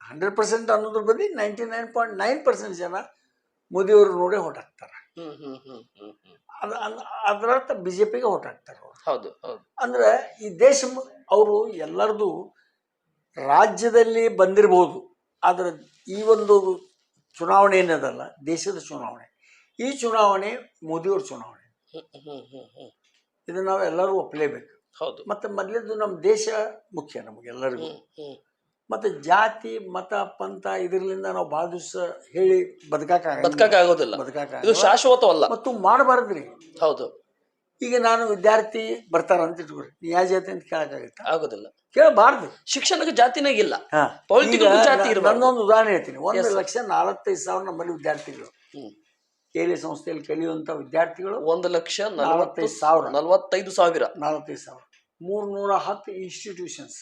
ಹಂಡ್ರೆಡ್ ಪರ್ಸೆಂಟ್ ಅನ್ನೋದ್ರ ಬದಲಿ ninety nine point nine percent ಜನ ಮೋದಿಯವರು ನೋಡೇ ಹೊಟ್ಟಾಕ್ತಾರೆ ಅದರರ್ಥ ಬಿ ಜೆ ಪಿಗೆ ಹೊಟ್ಟಾಕ್ತಾರೆ ಹೌದು ಅಂದ್ರೆ ಈ ದೇಶ ಅವರು ಎಲ್ಲರದು ರಾಜ್ಯದಲ್ಲಿ ಬಂದಿರಬಹುದು ಆದ್ರೆ ಈ ಒಂದು ಚುನಾವಣೆ ಏನದಲ್ಲ ದೇಶದ ಚುನಾವಣೆ. ಈ ಚುನಾವಣೆ ಮೋದಿಯವ್ರ ಚುನಾವಣೆ. ಇದನ್ನ ನಾವು ಎಲ್ಲರೂ ಒಪ್ಪಲೇಬೇಕು ಹೌದು. ಮತ್ತೆ ಮೊದಲಿದ್ದು ನಮ್ಮ ದೇಶ ಮುಖ್ಯ ನಮಗೆಲ್ಲರಿಗೂ ಮತ್ತೆ ಜಾತಿ ಮತ ಪಂಥ ಇದರಿಂದ ನಾವು ಬಹಳ ದಿವಸ ಹೇಳಿ ಬದುಕಾಕ ಬದುಕಾಕ ಇದು ಶಾಶ್ವತವಲ್ಲ. ಮತ್ತು ಮಾಡಬಾರದ್ರಿ. ಹೌದು. ಈಗ ನಾನು ವಿದ್ಯಾರ್ಥಿ ಬರ್ತಾರ ಅಂತ ಇಟ್ಕೊರಿ. ನೀ ಯಾವ ಜಾತಿ ಅಂತ ಕೇಳಕ್ಕಾಗತ್ತ ಆಗೋದಿಲ್ಲ. ಕೇಳಬಾರ್ದು. ಶಿಕ್ಷಣಕ್ಕೆ ಜಾತಿನೇ ಇಲ್ಲ. ಜಾತಿ ಇರ್ಬಾರ್ದು. ನನ್ನೊಂದು ಉದಾಹರಣೆ ಹೇಳ್ತೀನಿ. ಒಂದು. ಲಕ್ಷ ನಲವತ್ತೈದು ಸಾವಿರ ನಮ್ಮಲ್ಲಿ ವಿದ್ಯಾರ್ಥಿಗಳು. ಕೇಲಿ ಸಂಸ್ಥೆಯಲ್ಲಿ ಕಲಿಯುವಂತ ವಿದ್ಯಾರ್ಥಿಗಳು ಒಂದು ಲಕ್ಷ ನಲವತ್ತು ನಲವತ್ತೈದು ಸಾವಿರ. ನಲವತ್ತೈದು ಸಾವಿರ. ನಲವತ್ತೈದು ಸಾವಿರ. ಮೂರ್ನೂರ ಹತ್ತು ಇನ್ಸ್ಟಿಟ್ಯೂಷನ್ಸ್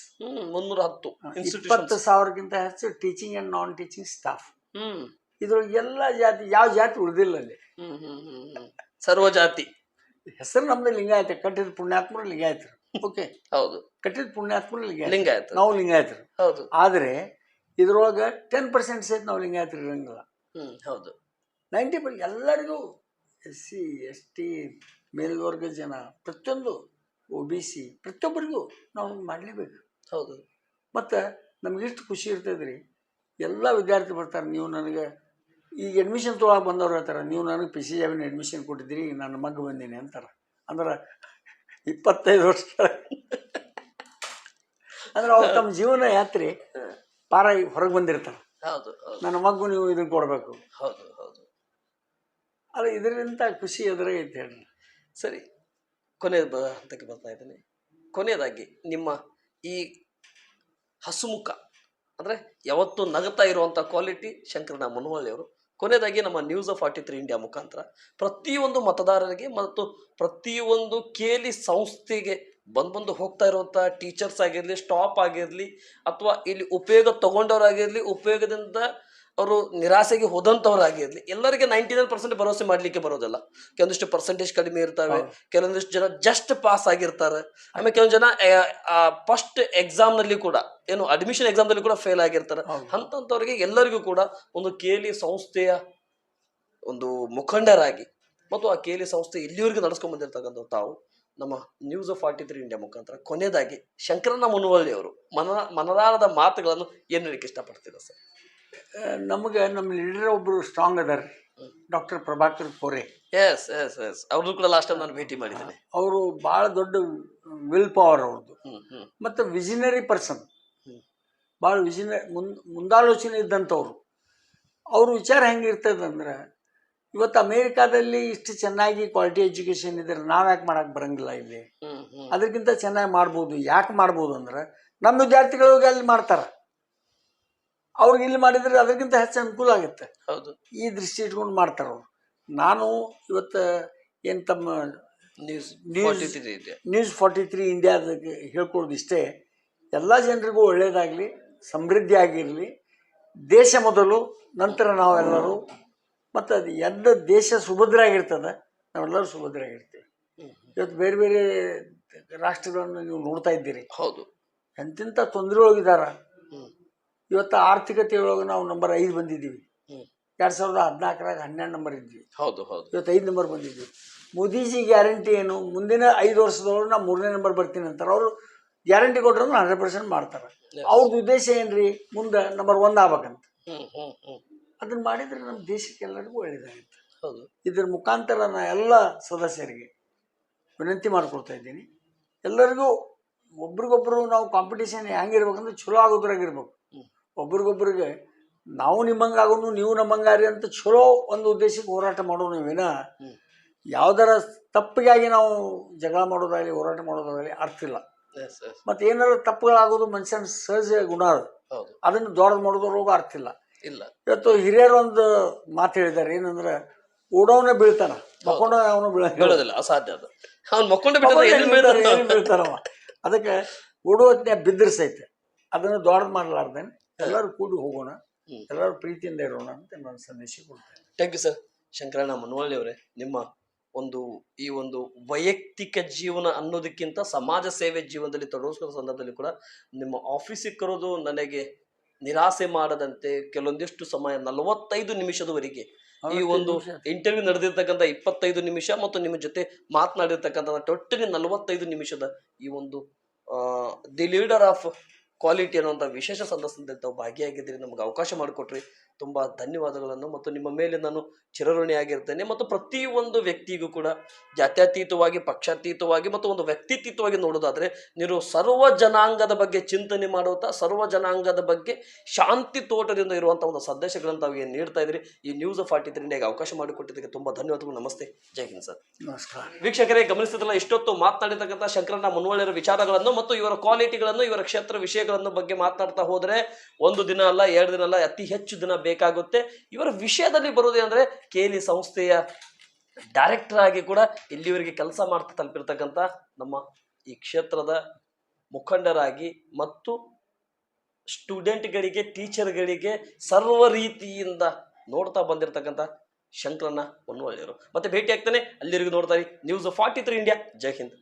ಮುನ್ನೂರ ಹತ್ತು ಇಪ್ಪತ್ತು ಸಾವಿರಕ್ಕಿಂತ ಹೆಚ್ಚು teaching and non teaching staff ಇದ್ರೊಳಗೆ ಎಲ್ಲ ಜಾತಿ ಯಾವ ಜಾತಿ ಉಳಿದಿಲ್ಲ ಅಲ್ಲಿ. ಸರ್ವ ಜಾತಿ. ಹೆಸರು ನಮ್ದು ಲಿಂಗಾಯತ ಕಟ್ಟಿದ ಪುಣ್ಯಾತ್ಮರು ಲಿಂಗಾಯತರು. ಓಕೆ ಹೌದು. ಕಟ್ಟಿದ ಪುಣ್ಯಾತ್ಮರು ಲಿಂಗಾಯತ ಲಿಂಗಾಯತ ನಾವು ಲಿಂಗಾಯತರು. ಹೌದು. ಆದರೆ ಇದ್ರೊಳಗೆ ಟೆನ್ ಪರ್ಸೆಂಟ್ ಸಹಿತ ನಾವು ಲಿಂಗಾಯತರು ಇರಂಗಿಲ್ಲ. ಹ್ಮ್ ಹೌದು. ನೈಂಟಿ ಪರ್ ಎಲ್ಲರಿಗೂ ಎಸ್ ಸಿ ಎಸ್ ಟಿ ಮೇಲ್ವರ್ಗ ಜನ ಪ್ರತಿಯೊಂದು ಒ ಬಿ ಸಿ ಪ್ರತಿಯೊಬ್ಬರಿಗೂ ನಾವು ಮಾಡಲೇಬೇಕು. ಹೌದು. ಮತ್ತು ನಮಗಿಷ್ಟು ಖುಷಿ ಇರ್ತದೆ ರೀ ಎಲ್ಲ ವಿದ್ಯಾರ್ಥಿ ಬರ್ತಾರೆ ನೀವು ನನಗೆ ಈಗ ಅಡ್ಮಿಷನ್ ತೊಗೊಳಕ್ಕೆ ಬಂದವ್ರು ಹೇಳ್ತಾರೆ ನೀವು ನನಗೆ ಪಿ ಸಿ ಜಾಬಿನ ಅಡ್ಮಿಷನ್ ಕೊಟ್ಟಿದ್ದೀರಿ ನನ್ನ ಮಗ ಬಂದೀನಿ ಅಂತಾರೆ. ಅಂದ್ರೆ ಇಪ್ಪತ್ತೈದು ವರ್ಷ. ಅಂದ್ರೆ ಅವ್ರು ತಮ್ಮ ಜೀವನ ಯಾತ್ರೆ ಪಾರ ಹೊರಗೆ ಬಂದಿರ್ತಾರೆ. ಹೌದು. ನನ್ನ ಮಗು ನೀವು ಇದನ್ನು ಕೊಡಬೇಕು. ಹೌದು ಹೌದು. ಆದರೆ ಇದರಿಂದ ಖುಷಿ ಎದುರೇ ಐತೆ ಹೇಳಿ. ಸರಿ ಕೊನೆಯ ಬ ಹಂತಕ್ಕೆ ಬರ್ತಾ ಇದ್ದೀನಿ. ಕೊನೆಯದಾಗಿ, ನಿಮ್ಮ ಈ ಹಸುಮುಖ, ಅಂದರೆ ಯಾವತ್ತೂ ನಗತಾ ಇರುವಂಥ ಕ್ವಾಲಿಟಿ ಶಂಕರಣ್ಣ ಮುನವಳ್ಳಿಯವರು ಕೊನೆಯದಾಗಿ, ನಮ್ಮ news of forty three India ಮುಖಾಂತರ, ಪ್ರತಿಯೊಂದು ಮತದಾರರಿಗೆ ಮತ್ತು ಪ್ರತಿಯೊಂದು ಕೇಲಿ ಸಂಸ್ಥೆಗೆ ಬಂದು ಬಂದು ಹೋಗ್ತಾ ಇರುವಂಥ ಟೀಚರ್ಸ್ ಆಗಿರಲಿ ಸ್ಟಾಪ್ ಆಗಿರಲಿ, ಅಥವಾ ಇಲ್ಲಿ ಉಪಯೋಗ ತೊಗೊಂಡವರಾಗಿರಲಿ, ಉಪಯೋಗದಿಂದ ಅವರು ನಿರಾಸೆಗೆ ಹೋದಂಥವ್ರಾಗಿರ್ಲಿ ಎಲ್ಲರಿಗೆ ನೈಂಟಿ ನೈನ್ ಪರ್ಸೆಂಟ್ ಭರವಸೆ ಮಾಡ್ಲಿಕ್ಕೆ ಬರೋದಿಲ್ಲ. ಕೆಲವೊಂದಿಷ್ಟು ಪರ್ಸೆಂಟೇಜ್ ಕಡಿಮೆ ಇರ್ತವೆ ಕೆಲವೊಂದಿಷ್ಟು ಜನ ಜಸ್ಟ್ ಪಾಸ್ ಆಗಿರ್ತಾರೆ. ಆಮೇಲೆ ಕೆಲವೊಂದು ಜನ ಫಸ್ಟ್ ಎಕ್ಸಾಮ್ನಲ್ಲಿ ಕೂಡ ಏನು ಅಡ್ಮಿಷನ್ ಎಕ್ಸಾಮ್ನಲ್ಲಿ ಕೂಡ ಫೇಲ್ ಆಗಿರ್ತಾರೆ. ಅಂಥವ್ರಿಗೆ ಎಲ್ಲರಿಗೂ ಕೂಡ ಒಂದು ಕೇಲಿ ಸಂಸ್ಥೆಯ ಒಂದು ಮುಖಂಡರಾಗಿ ಮತ್ತು ಆ ಕೇಲಿ ಸಂಸ್ಥೆ ಇಲ್ಲಿವರೆಗೂ ನಡೆಸ್ಕೊಂಡ್ ಬಂದಿರ್ತಕ್ಕಂಥ ತಾವು ನಮ್ಮ news of forty three India ಮುಖಾಂತರ. ಕೊನೆಯದಾಗಿ ಶಂಕರಣ್ಣ ಮುನವಳ್ಳಿ ಅವರು ಮನ ಮನದಾಳದ ಮಾತುಗಳನ್ನು ಏನು ಹೇಳಕ್ಕೆ ಇಷ್ಟಪಡ್ತೀರಾ ಸರ್? ನಮಗೆ ನಮ್ಮ ಲೀಡರ್ ಒಬ್ಬರು ಸ್ಟ್ರಾಂಗ್ ಅದಾರೆ. Doctor Prabhakar Kore S S S ಅವ್ರದ್ದು ಕೂಡ ಲಾಸ್ಟ್ ಟೈಮ್ ನಾನು ಭೇಟಿ ಮಾಡಿದ್ದೇನೆ. ಅವರು ಭಾಳ ದೊಡ್ಡ ವಿಲ್ ಪವರ್ ಅವ್ರದ್ದು ಮತ್ತು ವಿಷನರಿ ಪರ್ಸನ್. ಭಾಳ ವಿಷನ ಮುಂದ್ ಮುಂದಾಲೋಚನೆ ಇದ್ದಂಥವ್ರು. ಅವ್ರ ವಿಚಾರ ಹೆಂಗಿರ್ತದಂದ್ರೆ ಇವತ್ತು ಅಮೇರಿಕಾದಲ್ಲಿ ಇಷ್ಟು ಚೆನ್ನಾಗಿ ಕ್ವಾಲಿಟಿ ಎಜುಕೇಷನ್ ಇದ್ರೆ ನಾವು ಯಾಕೆ ಮಾಡಕ್ಕೆ ಬರಂಗಿಲ್ಲ ಇಲ್ಲಿ? ಅದಕ್ಕಿಂತ ಚೆನ್ನಾಗಿ ಮಾಡ್ಬೋದು. ಯಾಕೆ ಮಾಡ್ಬೋದು ಅಂದ್ರೆ ನಮ್ಮ ವಿದ್ಯಾರ್ಥಿಗಳು ಅಲ್ಲಿ ಮಾಡ್ತಾರೆ. ಅವ್ರಿಗೆ ಇಲ್ಲಿ ಮಾಡಿದ್ರೆ ಅದಕ್ಕಿಂತ ಹೆಚ್ಚು ಅನುಕೂಲ ಆಗುತ್ತೆ. ಹೌದು. ಈ ದೃಷ್ಟಿ ಇಟ್ಕೊಂಡು ಮಾಡ್ತಾರೆ ಅವರು. ನಾನು ಇವತ್ತು ಏನು ತಮ್ಮ news news news forty three ಇಂಡಿಯಾದ ಹೇಳ್ಕೊಳ್ಳೋದು ಇಷ್ಟೇ ಎಲ್ಲ ಜನರಿಗೂ ಒಳ್ಳೆಯದಾಗಲಿ ಸಮೃದ್ಧಿ ಆಗಿರಲಿ. ದೇಶ ಮೊದಲು ನಂತರ ನಾವೆಲ್ಲರೂ. ಮತ್ತು ಅದು ಎಂದ ದೇಶ ಸುಭದ್ರ ಆಗಿರ್ತದೆ ನಾವೆಲ್ಲರೂ ಸುಭದ್ರ ಆಗಿರ್ತೀವಿ ಇವತ್ತು ಬೇರೆ ಬೇರೆ ರಾಷ್ಟ್ರಗಳನ್ನು ನೀವು ನೋಡ್ತಾ ಇದ್ದೀರಿ. ಹೌದು. ಎಂತೆಂಥ ತೊಂದರೆ ಹ್ಮ್. ಇವತ್ತು ಆರ್ಥಿಕತೆಯೊಳಗೆ ನಾವು ನಂಬರ್ ಐದು ಬಂದಿದ್ದೀವಿ. ಎರಡು ಸಾವಿರದ ಹದಿನಾಲ್ಕರಾಗ ಹನ್ನೆರಡು ನಂಬರ್ ಇದ್ವಿ. ಹೌದು ಹೌದು. ಇವತ್ತು ಐದು ನಂಬರ್ ಬಂದಿದ್ವಿ ಮೋದಿಜಿ ಗ್ಯಾರಂಟಿ ಏನು? ಮುಂದಿನ ಐದು ವರ್ಷದೊಳಗೆ ನಾವು ಮೂರನೇ ನಂಬರ್ ಬರ್ತೀನಿ ಅಂತಾರೆ. ಅವರು ಗ್ಯಾರಂಟಿ ಕೊಟ್ಟರು ಹಂಡ್ರೆಡ್ ಪರ್ಸೆಂಟ್ ಮಾಡ್ತಾರೆ. ಅವ್ರದ್ದು ಉದ್ದೇಶ ಏನ್ರಿ? ಮುಂದೆ ನಂಬರ್ ಒಂದು ಆಗ್ಬೇಕಂತ. ಅದನ್ನ ಮಾಡಿದ್ರೆ ನಮ್ಮ ದೇಶಕ್ಕೆ ಎಲ್ಲರಿಗೂ ಒಳ್ಳೇದಾಗುತ್ತೆ. ಹೌದು. ಇದ್ರ ಮುಖಾಂತರ ನಾನು ಎಲ್ಲ ಸದಸ್ಯರಿಗೆ ವಿನಂತಿ ಮಾಡ್ಕೊಳ್ತಾ ಇದ್ದೀನಿ. ಎಲ್ಲರಿಗೂ ಒಬ್ರಿಗೊಬ್ರು ನಾವು ಕಾಂಪಿಟೇಷನ್ ಹೆಂಗಿರ್ಬೇಕಂದ್ರೆ ಚಲೋ ಆಗೋದ್ರಾಗಿರ್ಬೇಕು. ಒಬ್ರಿಗೊಬ್ರಿಗೆ ನಾವು ನಿಮ್ಮಂಗಾಗೋನು ನೀವು ನಮ್ಮಂಗಾರಿ ಅಂತ ಚಲೋ ಒಂದು ಉದ್ದೇಶಕ್ಕೆ ಹೋರಾಟ ಮಾಡೋ ವಿನ ಹ್ಮ್. ಯಾವ್ದಾರ ತಪ್ಪಿಗಾಗಿ ನಾವು ಜಗಳ ಮಾಡೋದಾಗಲಿ ಹೋರಾಟ ಮಾಡೋದಾಗಲಿ ಅರ್ಥ ಇಲ್ಲ. ಮತ್ತೆ ಏನಾರ ತಪ್ಪುಗಳಾಗೋದು ಮನುಷ್ಯನ ಸಹಜ ಗುಣ ಅದು. ಅದನ್ನು ದೊಡ್ಡದು ಮಾಡೋದ್ರೊಳಗೂ ಅರ್ಥ ಇಲ್ಲ. ಇಲ್ಲ. ಇವತ್ತು ಹಿರಿಯರು ಒಂದು ಮಾತು ಹೇಳಿದ್ದಾರೆ ಏನಂದ್ರೆ ಓಡೋನೇ ಬೀಳ್ತಾನ ಮಕ್ಕೊಂಡ ಅವನು ಬೀಳೋದಿಲ್ಲ. ಹೇಳೋದಿಲ್ಲ ಅಸಾಧ್ಯ ಅದು. ಅವ್ನು ಮಕ್ಕೊಂಡ ಬೀಳ್ತಾನವ? ಅದಕ್ಕೆ ಓಡೋ ಹೊತ್ತಿನ ಬಿದ್ದಿರ್ಸೈತೆ. ಅದನ್ನು ದೊಡ್ಡದು ಮಾಡಲಾರ್ದೇನೆ ಎಲ್ಲರೂ ಕೂಡಿ ಹೋಗೋಣ. ಎಲ್ಲರೂ ಪ್ರೀತಿಯಿಂದ ಇರೋಣ ಅಂತ ನಾನು ಸಂದೇಶ ಕೊಡ್ತೇನೆ. ಥ್ಯಾಂಕ್ ಯು ಸರ್ ಶಂಕರಣ್ಣ ಮನವಳ್ಳಿ ಅವರೇ ನಿಮ್ಮ ಒಂದು ಈ ಒಂದು ವೈಯಕ್ತಿಕ ಜೀವನ ಅನ್ನೋದಕ್ಕಿಂತ ಸಮಾಜ ಸೇವೆ ಜೀವನದಲ್ಲಿ ತೊಡಗಿಸ್ಕೊಳ್ಳೋ ಸಂದರ್ಭದಲ್ಲಿ ಕೂಡ ನಿಮ್ಮ ಆಫೀಸಿಗೆ ಕರೋದು ನನಗೆ ನಿರಾಸೆ ಮಾಡದಂತೆ ಕೆಲವೊಂದಿಷ್ಟು ಸಮಯ ನಲವತ್ತೈದು ನಿಮಿಷದವರೆಗೆ ಈ ಒಂದು ಇಂಟರ್ವ್ಯೂ ನಡೆದಿರ್ತಕ್ಕಂಥ ಇಪ್ಪತ್ತೈದು ನಿಮಿಷ ಮತ್ತು ನಿಮ್ಮ ಜೊತೆ ಮಾತನಾಡಿರ್ತಕ್ಕಂಥ ಟೊಟ್ಟಿನ ನಲವತ್ತೈದು ನಿಮಿಷದ ಈ ಒಂದು ದಿ ಲೀಡರ್ ಆಫ್ ಕ್ವಾಲಿಟಿ ಅನ್ನುವಂಥ ವಿಶೇಷ ಸಂದರ್ಶನದಲ್ಲಿ ತಾವು ಭಾಗಿಯಾಗಿದ್ದೀರಿ ನಮಗೆ ಅವಕಾಶ ಮಾಡಿಕೊಟ್ರಿ. ತುಂಬ ಧನ್ಯವಾದಗಳನ್ನು ಮತ್ತು ನಿಮ್ಮ ಮೇಲೆ ನಾನು ಚಿರಋಣಿಯಾಗಿರ್ತೇನೆ ಮತ್ತು ಪ್ರತಿಯೊಂದು ವ್ಯಕ್ತಿಗೂ ಕೂಡ ಜಾತ್ಯತೀತವಾಗಿ ಪಕ್ಷಾತೀತವಾಗಿ ಮತ್ತು ಒಂದು ವ್ಯಕ್ತಿತ್ವವಾಗಿ ನೋಡೋದಾದ್ರೆ ನೀವು ಸರ್ವ ಜನಾಂಗದ ಬಗ್ಗೆ ಚಿಂತನೆ ಮಾಡುತ್ತಾ ಸರ್ವ ಜನಾಂಗದ ಬಗ್ಗೆ ಶಾಂತಿ ತೋಟದಿಂದ ಇರುವಂಥ ಒಂದು ಸಂದೇಶಗಳನ್ನು ತಾವು ಏನು ನೀಡ್ತಾ ಇದ್ದೀರಿ ಈ ನ್ಯೂಸ್ ಫಾರ್ಟಿ ತ್ರೀ ಇಂಡಿಯಾಗೆ ಅವಕಾಶ ಮಾಡಿಕೊಟ್ಟಿದ್ದಕ್ಕೆ ತುಂಬ ಧನ್ಯವಾದಗಳು. ನಮಸ್ತೆ. ಜೈ ಹಿಂದ್ ಸರ್. ನಮಸ್ಕಾರ. ವೀಕ್ಷಕರೇ ಗಮನಿಸಿದ್ರಲ್ಲ ಇಷ್ಟೊತ್ತು ಮಾತನಾಡಿರ್ತಕ್ಕಂಥ ಶಂಕರಣ್ಣ ಮುನ್ವಳ್ಳಿಯರ ವಿಚಾರಗಳನ್ನು ಮತ್ತು ಇವರ ಕ್ವಾಲಿಟಿಗಳನ್ನು ಇವರ ಕ್ಷೇತ್ರ ವಿಷಯಗಳನ್ನು ಬಗ್ಗೆ ಮಾತನಾಡ್ತಾ ಹೋದರೆ ಒಂದು ದಿನ ಅಲ್ಲ ಎರಡು ದಿನ ಅಲ್ಲ ಅತಿ ಹೆಚ್ಚು ದಿನ ಬೇಕಾಗುತ್ತೆ. ಇವರ ವಿಷಯದಲ್ಲಿ ಬರುವುದೇನೆಂದ್ರೆ ಕೇಲಿ ಸಂಸ್ಥೆಯ ಡೈರೆಕ್ಟರ್ ಆಗಿ ಕೂಡ ಇಲ್ಲಿವರೆಗೆ ಕೆಲಸ ಮಾಡ್ತಾ ತಲುಪಿರ್ತಕ್ಕಂಥ ನಮ್ಮ ಈ ಕ್ಷೇತ್ರದ ಮುಖಂಡರಾಗಿ ಮತ್ತು ಸ್ಟೂಡೆಂಟ್ಗಳಿಗೆ ಟೀಚರ್ಗಳಿಗೆ ಸರ್ವ ರೀತಿಯಿಂದ ನೋಡ್ತಾ ಬಂದಿರತಕ್ಕಂಥ ಶಂಕರಣ್ಣ ಹೊನ್ನವಳ್ಳಿಯವರು ಮತ್ತೆ ಭೇಟಿ ಆಗ್ತಾನೆ. ಅಲ್ಲಿವರೆಗೂ ನೋಡ್ತಾರೆ ನ್ಯೂಸ್ ಫಾರ್ಟಿ ತ್ರೀ ಇಂಡಿಯಾ ಜೈ ಹಿಂದ್.